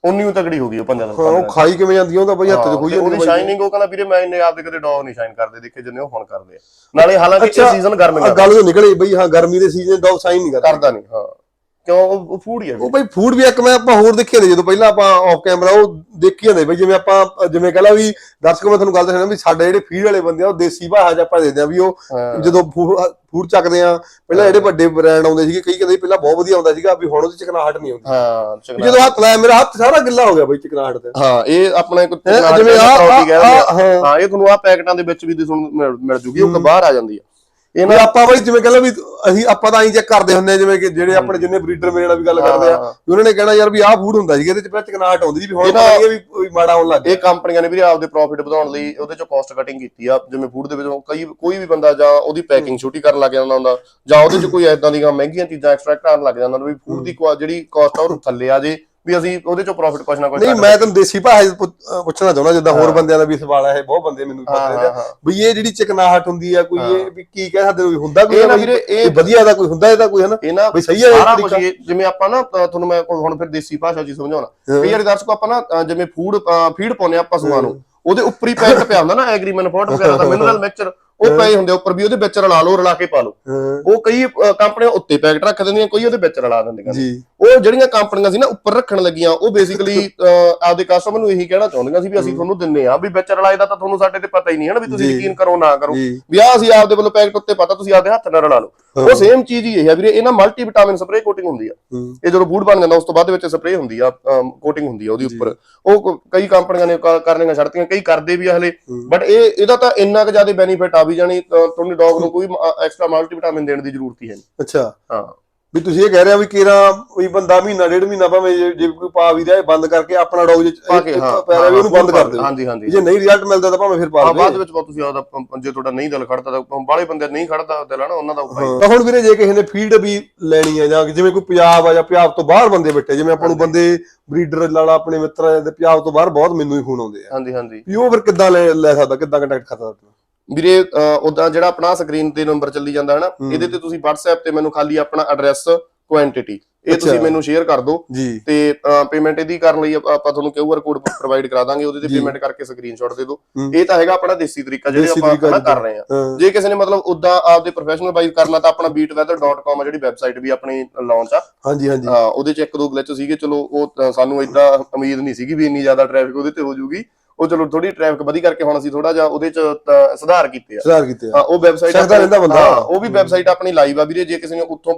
ਉਨੀ ਤਗੜੀ ਹੋ ਗਈ ਉਹ ਪੰਜਾਂ ਹਾਂ ਉਹ ਖਾਈ ਕਿਵੇਂ ਜਾਂਦੀ ਆ, ਉਹ ਤਾਂ ਬਈ ਹੱਥ 'ਚ ਤੇ ਉਹਦੀ ਸ਼ਾਈਨਿੰਗ ਉਹ ਕਹਿੰਦਾ ਵੀਰੇ ਮੈਂ ਇੰਨੇ ਆਪਦੇ ਕਦੇ ਡੌਗ ਨਹੀਂ ਸ਼ਾਈਨ ਕਰਦੇ ਦੇਖੇ ਜਿੰਨੇ ਉਹ ਹੁਣ ਕਰਦੇ ਆ। ਨਾਲੇ ਹਾਲਾਂਕਿ ਇਹ ਸੀਜ਼ਨ ਗਰਮ ਆ ਦਾ ਗੱਲ ਨਿਕਲੀ ਬਈ ਹਾਂ ਗਰਮੀ ਦੇ ਸੀਜ਼ਨ ਡੌਗ ਸਾਈਨ ਨਹੀਂ ਕਰਦਾ। ਕਰਦਾ ਨਹੀਂ ਹਾਂ। ਕਿਉਂ? ਉਹ ਫੂਡ ਹੀ ਆ ਉਹ ਬਈ ਫੂਡ ਵੀ ਇੱਕ ਮੈਂ ਆਪਾਂ ਹੋਰ ਦੇਖਿਆ ਨੇ ਜਦੋਂ ਪਹਿਲਾਂ ਆਪਾਂ ਆਫ ਕੈਮਰਾ ਉਹ ਦੇਖੀ ਜਾਂਦੇ ਬਈ ਜਿਵੇਂ ਆਪਾਂ ਜਿਵੇਂ ਕਹ ਲਾ ਵੀ ਦਰਸ਼ਕੋ ਮੈਂ ਤੁਹਾਨੂੰ ਗੱਲ ਦੱਸਣਾ ਵੀ ਸਾਡੇ ਜਿਹੜੇ ਫੀਡ ਵਾਲੇ ਬੰਦੇ ਆ ਉਹ ਦੇਸੀ ਭਾਸ਼ਾ 'ਚ ਆਪਾਂ ਦੇਖਦੇ ਆ ਵੀ ਉਹ ਹਾਂ। ਜਦੋਂ ਫੂਡ ਚੱਕਦੇ ਆ ਪਹਿਲਾਂ ਜਿਹੜੇ ਵੱਡੇ ਬ੍ਰਾਂਡ ਆਉਂਦੇ ਸੀਗੇ ਕਈ ਕਹਿੰਦੇ ਪਹਿਲਾਂ ਬਹੁਤ ਵਧੀਆ ਆਉਂਦਾ ਸੀਗਾ ਵੀ ਹੁਣ ਉਹਦੀ ਚਿਕਨਾਹਟ ਨਹੀਂ ਆਉਂਦੀ। ਹਾਂ ਜਦੋਂ ਹੱਥ ਲਾਇਆ ਮੇਰਾ ਹੱਥ ਸਾਰਾ ਗਿੱਲਾ ਹੋ ਗਿਆ ਬਈ ਚਿਕਨਾਹਟ ਤੇ। ਹਾਂ ਇਹ ਆਪਣਾ ਇੱਕ ਹੈਂ, ਜਿਵੇਂ ਦਿੰਦੇ ਆ। ਹਾਂ। ਹਾਂ ਇਹ ਤੁਹਾਨੂੰ ਆ ਪੈਕਟਾਂ ਦੇ ਵਿੱਚ ਵੀ ਦੀ ਤੁਹਾਨੂੰ ਮਿਲ- ਮਿਲ ਜੂਗੀ ਉਹ ਬਾਹਰ ਆ ਜਾਂਦੀ ਆ। ਇਹ ਵੀ ਨਾ ਆਪਾਂ ਬਈ ਜਿਵੇਂ ਕਹਿੰਦਾ ਵੀ ਅਸੀਂ ਆਪਾਂ ਤਾਂ ਐਂ ਚੈੱਕ ਕਰਦੇ ਹੁੰਦੇ ਆ ਜਿਵੇਂ ਕਿ ਜਿਹੜੇ ਆਪਣੇ ਜਿੰਨੇ ਬਰੀਡਰ ਮੇਰੇ ਨਾਲ ਵੀ ਗੱਲ ਕਰਦੇ ਆ। ਵੀ ਉਹਨਾਂ ਨੇ ਕਹਿਣਾ ਯਾਰ ਵੀ ਆਹ ਫੂਡ ਹੁੰਦਾ ਸੀ ਇਹਦੇ ਚ ਪਹਿਲਾਂ ਚਿਕਨਾਹਟ ਆਉਂਦੀ ਸੀ ਵੀ ਹੁਣ ਪਤਾ ਨਹੀਂ ਵੀ ਕੋਈ ਮਾੜਾ ਆਉਣ ਲੱਗ ਇਹ ਕੰਪਨੀਆਂ ਨੇ ਵੀ ਆਪਦੇ ਪ੍ਰੋਫਿਟ ਵਧਾਉਣ ਲਈ ਉਹਦੇ ਚੋਂ ਕਾਸਟ ਕਟਿੰਗ ਕੀਤੀ ਆ ਜਿਵੇਂ ਫੂਡ ਦੇ ਵਿੱਚ ਕਈ ਕੋਈ ਵੀ ਬੰਦਾ ਜਾਂ ਉਹਦੀ ਪੈਕਿੰਗ ਛੋਟੀ ਕਰਨ ਲੱਗ ਜਾਂਦਾ ਹੁੰਦਾ ਜਾਂ ਉਹਦੇ ਚ ਕੋਈ ਐਦਾਂ ਦੀਆਂ ਮਹਿੰਗੀਆਂ ਚੀਜ਼ਾਂ ਐਕਸਟ੍ਰੈਕਟ ਕਰਨ ਲੱਗ ਜਾਂਦਾ ਵੀ ਫੂਡ ਦੀ ਜਿਹੜੀ ਕਾਸਟ ਆ ਉਹ ਥੱਲੇ ਆ ਜੇ। ਵੀ ਅਸੀਂ ਉਹਦੇ ਚੋਂ ਪ੍ਰੋਫਿਟ ਕੁਛ ਨਾ ਕੁਛ ਨਹੀਂ ਮੈਂ ਤੁਹਾਨੂੰ ਦੇਸੀ ਭਾਸ਼ਾ ਪੁੱਛਣਾ ਚਾਹੁੰਦਾ ਜਿੱਦਾਂ ਹੋਰ ਬੰਦਿਆਂ ਦਾ ਵੀ ਸਵਾਲ ਹੈ ਬਹੁਤ ਬੰਦੇ ਮੈਨੂੰ ਪੁੱਛਦੇ ਆ। ਵੀ ਇਹ ਜਿਹੜੀ ਚਿਕਨਾਹਟ ਹੁੰਦੀ ਆ ਕੋਈ ਇਹ ਵੀ ਕੀ ਕਹਿ ਸਕਦੇ ਵੀ ਹੁੰਦਾ ਕੋਈ ਇਹ ਨਾ ਵੀ ਵੀਰੇ, ਇਹ- ਕੋਈ ਵਧੀਆ ਦਾ ਕੋਈ ਹੁੰਦਾ ਇਹਦਾ ਕੋਈ ਹਨਾ? ਵੀ ਸਹੀ ਹੈ ਸਾਰਾ ਕੁਝ? ਜਿਵੇਂ ਆਪਾਂ ਨਾ ਤੁਹਾਨੂੰ ਮੈਂ ਹੁਣ ਫਿਰ ਦੇਸੀ ਭਾਸ਼ਾ ਹੀ ਸਮਝਾਉਣਾ। ਕਈ ਵਾਰੀ ਦਰਸ਼ਕੋ ਆਪਾਂ ਨਾ ਜਿਵੇਂ ਫੂਡ ਫੀਡ ਪਾਉਨੇ ਆਪਾਂ ਪਸ਼ੂਆਂ ਨੂੰ ਉਹਦੇ ਉੱਪਰ ਹੀ ਪੈਕਟ ਪਿਆ ਹੁੰਦਾ ਨਾ ਐਗਰੀਮੈਂਟ ਫੋਰਟ ਵਗੈਰਾ ਦਾ ਮਿਨਰਲ ਮਿਕਸਚਰ ਉਹ ਪਏ ਹੁੰਦੇ ਉੱਪਰ ਵੀ ਉਹਦੇ ਵਿੱਚ ਰਲਾ ਲਓ ਰਲਾ ਕੇ ਪਾ ਲਓ। ਉਹ ਕਈ ਕੰਪਨੀਆਂ ਉੱਤੇ ਪੈਕਟ ਰੱਖ ਦਿੰਦੀਆਂ ਕੋਈ ਉਹਦੇ ਵਿੱਚ ਰਲਾ ਦਿੰਦੀਆਂ ਉਹ ਜਿਹੜੀਆਂ ਕੰਪਨੀਆਂ ਸੀ ਨਾ ਉੱਪਰ ਰੱਖਣ ਲੱਗੀਆਂ ਉਹ ਬੇਸਿਕਲੀ ਆਪਦੇ ਕਸਟਮਰ ਨੂੰ ਇਹੀ ਕਹਿਣਾ ਚਾਹੁੰਦੀਆਂ ਸੀ ਵੀ ਅਸੀਂ ਤੁਹਾਨੂੰ ਦਿੰਨੇ ਆ ਵੀ ਵਿੱਚ ਰਲਾਏ ਦਾ ਤਾਂ ਤੁਹਾਨੂੰ ਸਾਡੇ ਤੇ ਪਤਾ ਹੀ ਨਹੀਂ ਹੈ ਨਾ ਵੀ ਤੁਸੀਂ। ਯਕੀਨ ਕਰੋ ਨਾ ਕਰੋ। ਵੀ ਆ ਅਸੀਂ ਆਪਦੇ ਵੱਲੋਂ ਪੈਕਟ ਉੱਤੇ ਪਤਾ ਤੁਸੀਂ ਆਪਦੇ ਹੱਥ ਨਾਲ ਰਲਾ ਲਓ। ਉਹ ਸੇਮ ਚੀਜ਼ ਹੀ ਹੈ ਵੀਰੇ ਇਹ ਨਾ ਮਲਟੀ ਵਿਟਾਮਿਨ ਸਪਰੇ ਕੋਟਿੰਗ ਹੁੰਦੀ ਆ। ਇਹ ਜਦੋਂ ਫੂਡ ਬਣ ਜਾਂਦਾ ਉਸ ਤੋਂ ਬਾਅਦ ਵਿੱਚ ਸਪਰੇ ਹੁੰਦੀ ਆ ਕੋਟਿੰਗ ਹੁੰਦੀ ਆ ਉਹਦੀ ਉੱਪਰ। ਉਹ ਕਈ ਕੰਪਨੀਆਂ ਨੇ ਕਰਨੀਆਂ ਛੱਡਤੀਆਂ ਕਈ ਕਰਦੇ ਵੀ ਆ ਹਲੇ। ਬਟ ਇਹ ਇਹਦਾ ਤਾਂ ਇੰਨਾ ਕੁ ਜ਼ਿਆਦਾ ਬੈਨੀਫਿਟ ਆ ਵੀ ਜਾਣੀ ਤੁਹਾਨੂੰ ਡੌਗ ਨੂੰ ਕੋਈ ਐਕਸਟਰਾ ਮਲਟੀ ਵਿਟਾਮਿਨ ਦੇਣ ਦੀ ਜ਼ਰੂਰਤ ਹੀ ਹੈ ਨਹੀਂ ਅੱਛਾ। ਹਾਂ। ਵੀ ਤੁਸੀਂ ਇਹ ਕਹਿ ਰਹੇ ਹੋ ਵੀ ਕਿਰਾ ਕੋਈ ਬੰਦਾ ਮਹੀਨਾ ਡੇਢ ਮਹੀਨਾ ਭਾਵੇਂ ਜੇ- ਜੇ ਕੋਈ ਪਾ ਵੀ ਰਿਹਾ ਬੰਦ ਕਰਕੇ ਆਪਣਾ ਡੌਗ ਜੇ ਪਾ ਕੇ ਹਾਂ ਪੈ ਰਿਹਾ ਵੀ ਉਹਨੂੰ ਬੰਦ ਕਰ ਦਿਓ ਹਾਂਜੀ ਹਾਂਜੀ ਜੇ ਨਹੀਂ ਰਿਜ਼ਲਟ ਮਿਲਦਾ ਤਾਂ ਭਾਵੇਂ ਫਿਰ ਪਾ ਦਿਓ ਬਾਅਦ ਵਿੱਚ ਬਹੁਤ ਤੁਸੀਂ ਆਪਦਾ ਜੇ ਤੁਹਾਡਾ ਨਹੀਂ ਦਿਲ ਖੜਦਾ ਤਾਂ ਬਾਹਲੇ ਬੰਦੇ ਨਹੀਂ ਖੜਦਾ ਦਿਲ ਆ ਨਾ ਉਹਨਾਂ ਦਾ ਉਪਾਅ। ਤਾਂ ਹੁਣ ਵੀਰੇ ਜੇ ਕਿਸੇ ਨੇ ਫੀਡ ਵੀ ਲੈਣੀ ਹੈ ਜਾਂ ਜਿਵੇਂ ਕੋਈ ਪੰਜਾਬ ਆ ਜਾਂ ਪੰਜਾਬ ਤੋਂ ਬਾਹਰ ਬੰਦੇ ਬੈਠੇ ਜਿਵੇਂ ਆਪਾਂ ਨੂੰ ਬੰਦੇ ਬਰੀਡਰ ਲਾਲਾ ਆਪਣੇ ਮਿੱਤਰ ਦੇ ਪੰਜਾਬ ਤੋਂ ਬਾਹਰ ਬਹੁਤ ਮੈਨੂੰ ਹੀ ਫੋਨ ਆਉਂਦੇ ਆ। ਹਾਂਜੀ ਹਾਂਜੀ। ਵੀ ਉਹ ਫਿਰ ਕਿੱਦਾਂ ਲੈ ਲੈ ਸਕਦਾ ਕਿੱਦਾਂ ਕੰਟੈਕਟ ਕਰ ਸਕਦਾ? ਵੀਰੇ ਉਦਾਂ ਜਿਹੜਾ ਆਪਣਾ ਸਕਰੀਨ ਤੇ ਨੰਬਰ ਚੱਲੀ ਜਾਂਦਾ ਹੈ। ਨਾ ਇਹਦੇ ਤੇ ਤੁਸੀਂ WhatsApp ਤੇ ਮੈਨੂੰ ਖਾਲੀ ਆਪਣਾ ਐਡਰੈਸ ਕੁਆਂਟੀਟੀ ਇਹ ਤੁਸੀਂ। ਮੈਨੂੰ ਸ਼ੇਅਰ ਕਰ ਦਿਓ। ਤੇ ਪੇਮੈਂਟ ਇਹਦੀ ਕਰਨ ਲਈ ਆਪਾਂ ਤੁਹਾਨੂੰ QR ਕੋਡ ਪ੍ਰੋਵਾਈਡ ਕਰਾ ਦਾਂਗੇ ਉਹਦੇ ਤੇ ਪੇਮੈਂਟ ਕਰਕੇ ਸਕਰੀਨਸ਼ਾਟ ਦੇ ਦਿਓ। ਇਹ ਤਾਂ ਹੈਗਾ ਆਪਣਾ ਦੇਸੀ ਤਰੀਕਾ ਜਿਹੜੇ ਆਪਾਂ ਜਿੱਦਾਂ। ਕਰ ਰਹੇ ਆ। ਜੇ ਕਿਸੇ ਨੇ ਮਤਲਬ ਉਦਾਂ ਆਪਦੇ ਪ੍ਰੋਫੈਸ਼ਨਲ ਵਾਈਜ਼ ਕਰਨਾ ਤਾਂ ਆਪਣਾ beatweather.com ਆ ਜਿਹੜੀ ਵੈਬਸਾਈਟ ਵੀ ਆਪਣੀ ਲਾਂਚ ਆ। ਹਾਂਜੀ ਹਾਂਜੀ। ਹਾਂ ਉਹਦੇ ਚ ਇੱਕ ਦੋ ਗਲਿਚ ਸੀਗੇ ਚਲੋ ਉਹ ਸਾਨੂੰ ਇਦਾਂ ਉਮੀਦ ਨਹੀਂ ਸੀਗੀ ਵੀ ਇੰਨੀ ਜ਼ਿਆਦਾ ਟ੍ਰੈਫਿਕ ਉਹਦੇ ਤੇ ਹੋ ਜਾਊਗੀ। ਉਹ ਚਲੋ ਥੋੜੀ ਟ੍ਰੈਫਿਕ ਵਧੀ ਕਰਕੇ ਹੁਣ ਅਸੀਂ ਥੋੜਾ ਜਿਹਾ ਉਹਦੇ ਚ ਸੁਧਾਰ ਕੀਤੇ ਆ ਸੁਧਾਰ ਕੀਤੇ ਆ ਉਹ ਵੈਬਸਾਈਟ ਸਿੱਖਦਾ ਰਹਿੰਦਾ ਬੰਦਾ। ਉਹ ਵੀ ਵੈਬਸਾਈਟ ਆਪਣੀ ਲਾਈਵ ਆ ਵੀਰੇ ਜੇ ਕਿਸੇ ਨੇ ਉੱਥੋਂ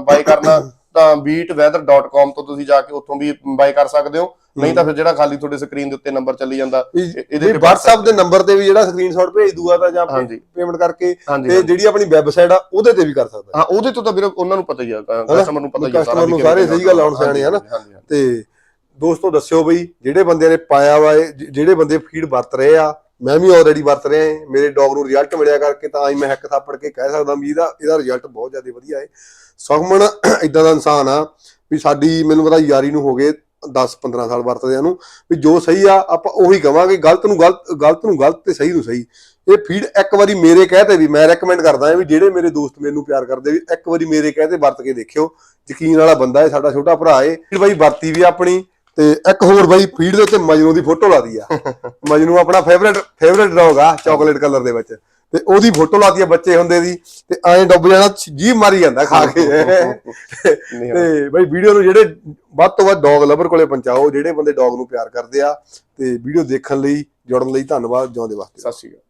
ਬਾਈ ਕਰਨਾ ਤਾਂ beatweather.com ਤੋਂ ਤੁਸੀਂ ਜਾ ਕੇ ਉੱਥੋਂ ਵੀ ਬਾਈ ਕਰ ਸਕਦੇ ਹੋ ਨਹੀਂ ਤਾਂ ਫਿਰ ਜਿਹੜਾ ਖਾਲੀ ਤੁਹਾਡੇ ਸਕਰੀਨ ਦੇ ਉੱਤੇ ਨੰਬਰ ਚੱਲੀ ਜਾਂਦਾ ਇਹਦੇ ਤੇ WhatsApp ਦੇ ਨੰਬਰ ਤੇ ਵੀ ਜਿਹੜਾ ਸਕਰੀਨਸ਼ਾਟ ਭੇਜ ਦੂਗਾ ਤਾਂ ਜਾਂ। ਪੇਮੈਂਟ ਕਰਕੇ ਤੇ। ਜਿਹੜੀ ਆਪਣੀ ਵੈਬਸਾਈਟ ਆ ਉਹਦੇ ਤੇ ਵੀ ਕਰ ਸਕਦਾ ਹਾਂ ਉਹਦੇ ਤੋਂ ਤਾਂ ਵੀਰੇ ਉਹਨਾਂ ਨੂੰ ਪਤਾ ਹੀ ਆ ਕਸਟਮਰ ਨੂੰ ਪਤਾ ਹੀ ਆ ਨੂੰ ਸਾਰੇ ਸਹੀ ਗੱਲ ਆ, ਹੁਣ ਸਿਆਣੇ ਆ ਨਾ। ਹਾਂਜੀ, ਹਾਂਜੀ। ਤੇ ਦੋਸਤੋ ਦੱਸਿਓ ਬਈ ਜਿਹੜੇ ਬੰਦਿਆਂ ਨੇ ਪਾਇਆ ਵਾ ਇਹ, ਜਿਹੜੇ ਬੰਦੇ ਫੀਡ ਵਰਤ ਰਹੇ ਆ ਮੈਂ ਵੀ ਆਲਰੇਡੀ ਵਰਤ ਰਿਹਾ ਹਾਂ ਮੇਰੇ ਡੌਗ ਨੂੰ ਰਿਜ਼ਲਟ ਮਿਲਿਆ ਕਰਕੇ ਤਾਂ ਹੀ ਮੈਂ ਹੱਕ ਥਾਪੜ ਕੇ ਕਹਿ ਸਕਦਾ ਵੀ ਇਹਦਾ ਇਹਦਾ ਰਿਜ਼ਲਟ ਬਹੁਤ ਜ਼ਿਆਦਾ ਵਧੀਆ ਹੈ ਸੁਖਮਨ ਇਦਾਂ ਦਾ ਇਨਸਾਨ ਆ ਵੀ ਸਾਡੀ ਮੈਨੂੰ ਪਤਾ ਯਾਰੀ ਨੂੰ ਹੋ ਗਏ 10 15 ਸਾਲ ਵਰਤਦਿਆਂ ਨੂੰ ਵੀ ਜੋ ਸਹੀ ਆ ਆਪਾਂ ਉਹੀ ਕਵਾਂਗੇ ਗਲਤ ਨੂੰ ਗਲਤ ਗਲਤ ਨੂੰ ਗਲਤ ਤੇ ਸਹੀ ਨੂੰ ਸਹੀ। ਇਹ ਫੀਡ ਇੱਕ ਵਾਰੀ ਮੇਰੇ ਕਹਤੇ ਵੀ ਮੈਂ ਰეკਮੈਂਡ ਕਰਦਾ ਹਾਂ ਵੀ ਜਿਹੜੇ ਮੇਰੇ ਦੋਸਤ ਮੈਨੂੰ ਪਿਆਰ ਕਰਦੇ ਵੀ ਇੱਕ ਵਾਰੀ ਮੇਰੇ ਕਹਤੇ ਵਰਤ ਕੇ ਦੇਖਿਓ। ਯਕੀਨ ਵਾਲਾ ਬੰਦਾ ਹੈ ਸਾਡਾ ਛੋਟਾ ਭਰਾ ਹੈ ਫੀਡ ਬਾਈ ਵਰਤੀ ਵੀ ਆਪਣੀ ਤੇ ਇੱਕ ਹੋਰ ਬਾਈ ਫੀਡ ਦੇ ਉੱਤੇ ਮਜਨੂ ਦੀ ਫੋਟੋ ਲਾਦੀ ਆ। ਮਜਨੂ ਆਪਣਾ ਫੇਵਰੇਟ ਫੇਵਰੇਟ ਡੌਗ ਆ ਚਾਕਲੇਟ ਕਲਰ ਦੇ ਵਿੱਚ। ਤੇ ਉਹਦੀ ਫੋਟੋ ਲਾਦੀ ਆ ਬੱਚੇ ਹੁੰਦੇ ਦੀ ਤੇ ਐਂ ਡੁੱਬ ਜਾਣਾ ਜੀ ਮਾਰੀ ਜਾਂਦਾ ਖਾ ਕੇ। ਤੇ ਬਾਈ ਵੀਡੀਓ ਨੂੰ ਜਿਹੜੇ ਵੱਧ ਤੋਂ ਵੱਧ ਡੌਗ ਲਵਰ ਕੋਲੇ ਪਹੁੰਚਾਓ ਜਿਹੜੇ ਬੰਦੇ ਡੌਗ ਨੂੰ ਪਿਆਰ ਕਰਦੇ ਆ ਤੇ ਵੀਡੀਓ ਦੇਖਣ ਲਈ ਜੁੜਨ ਲਈ ਧੰਨਵਾਦ ਜਿਉਂਦੇ ਵਾਸਤੇ। ਸਤਿ ਸ਼੍ਰੀ ਅਕਾਲ।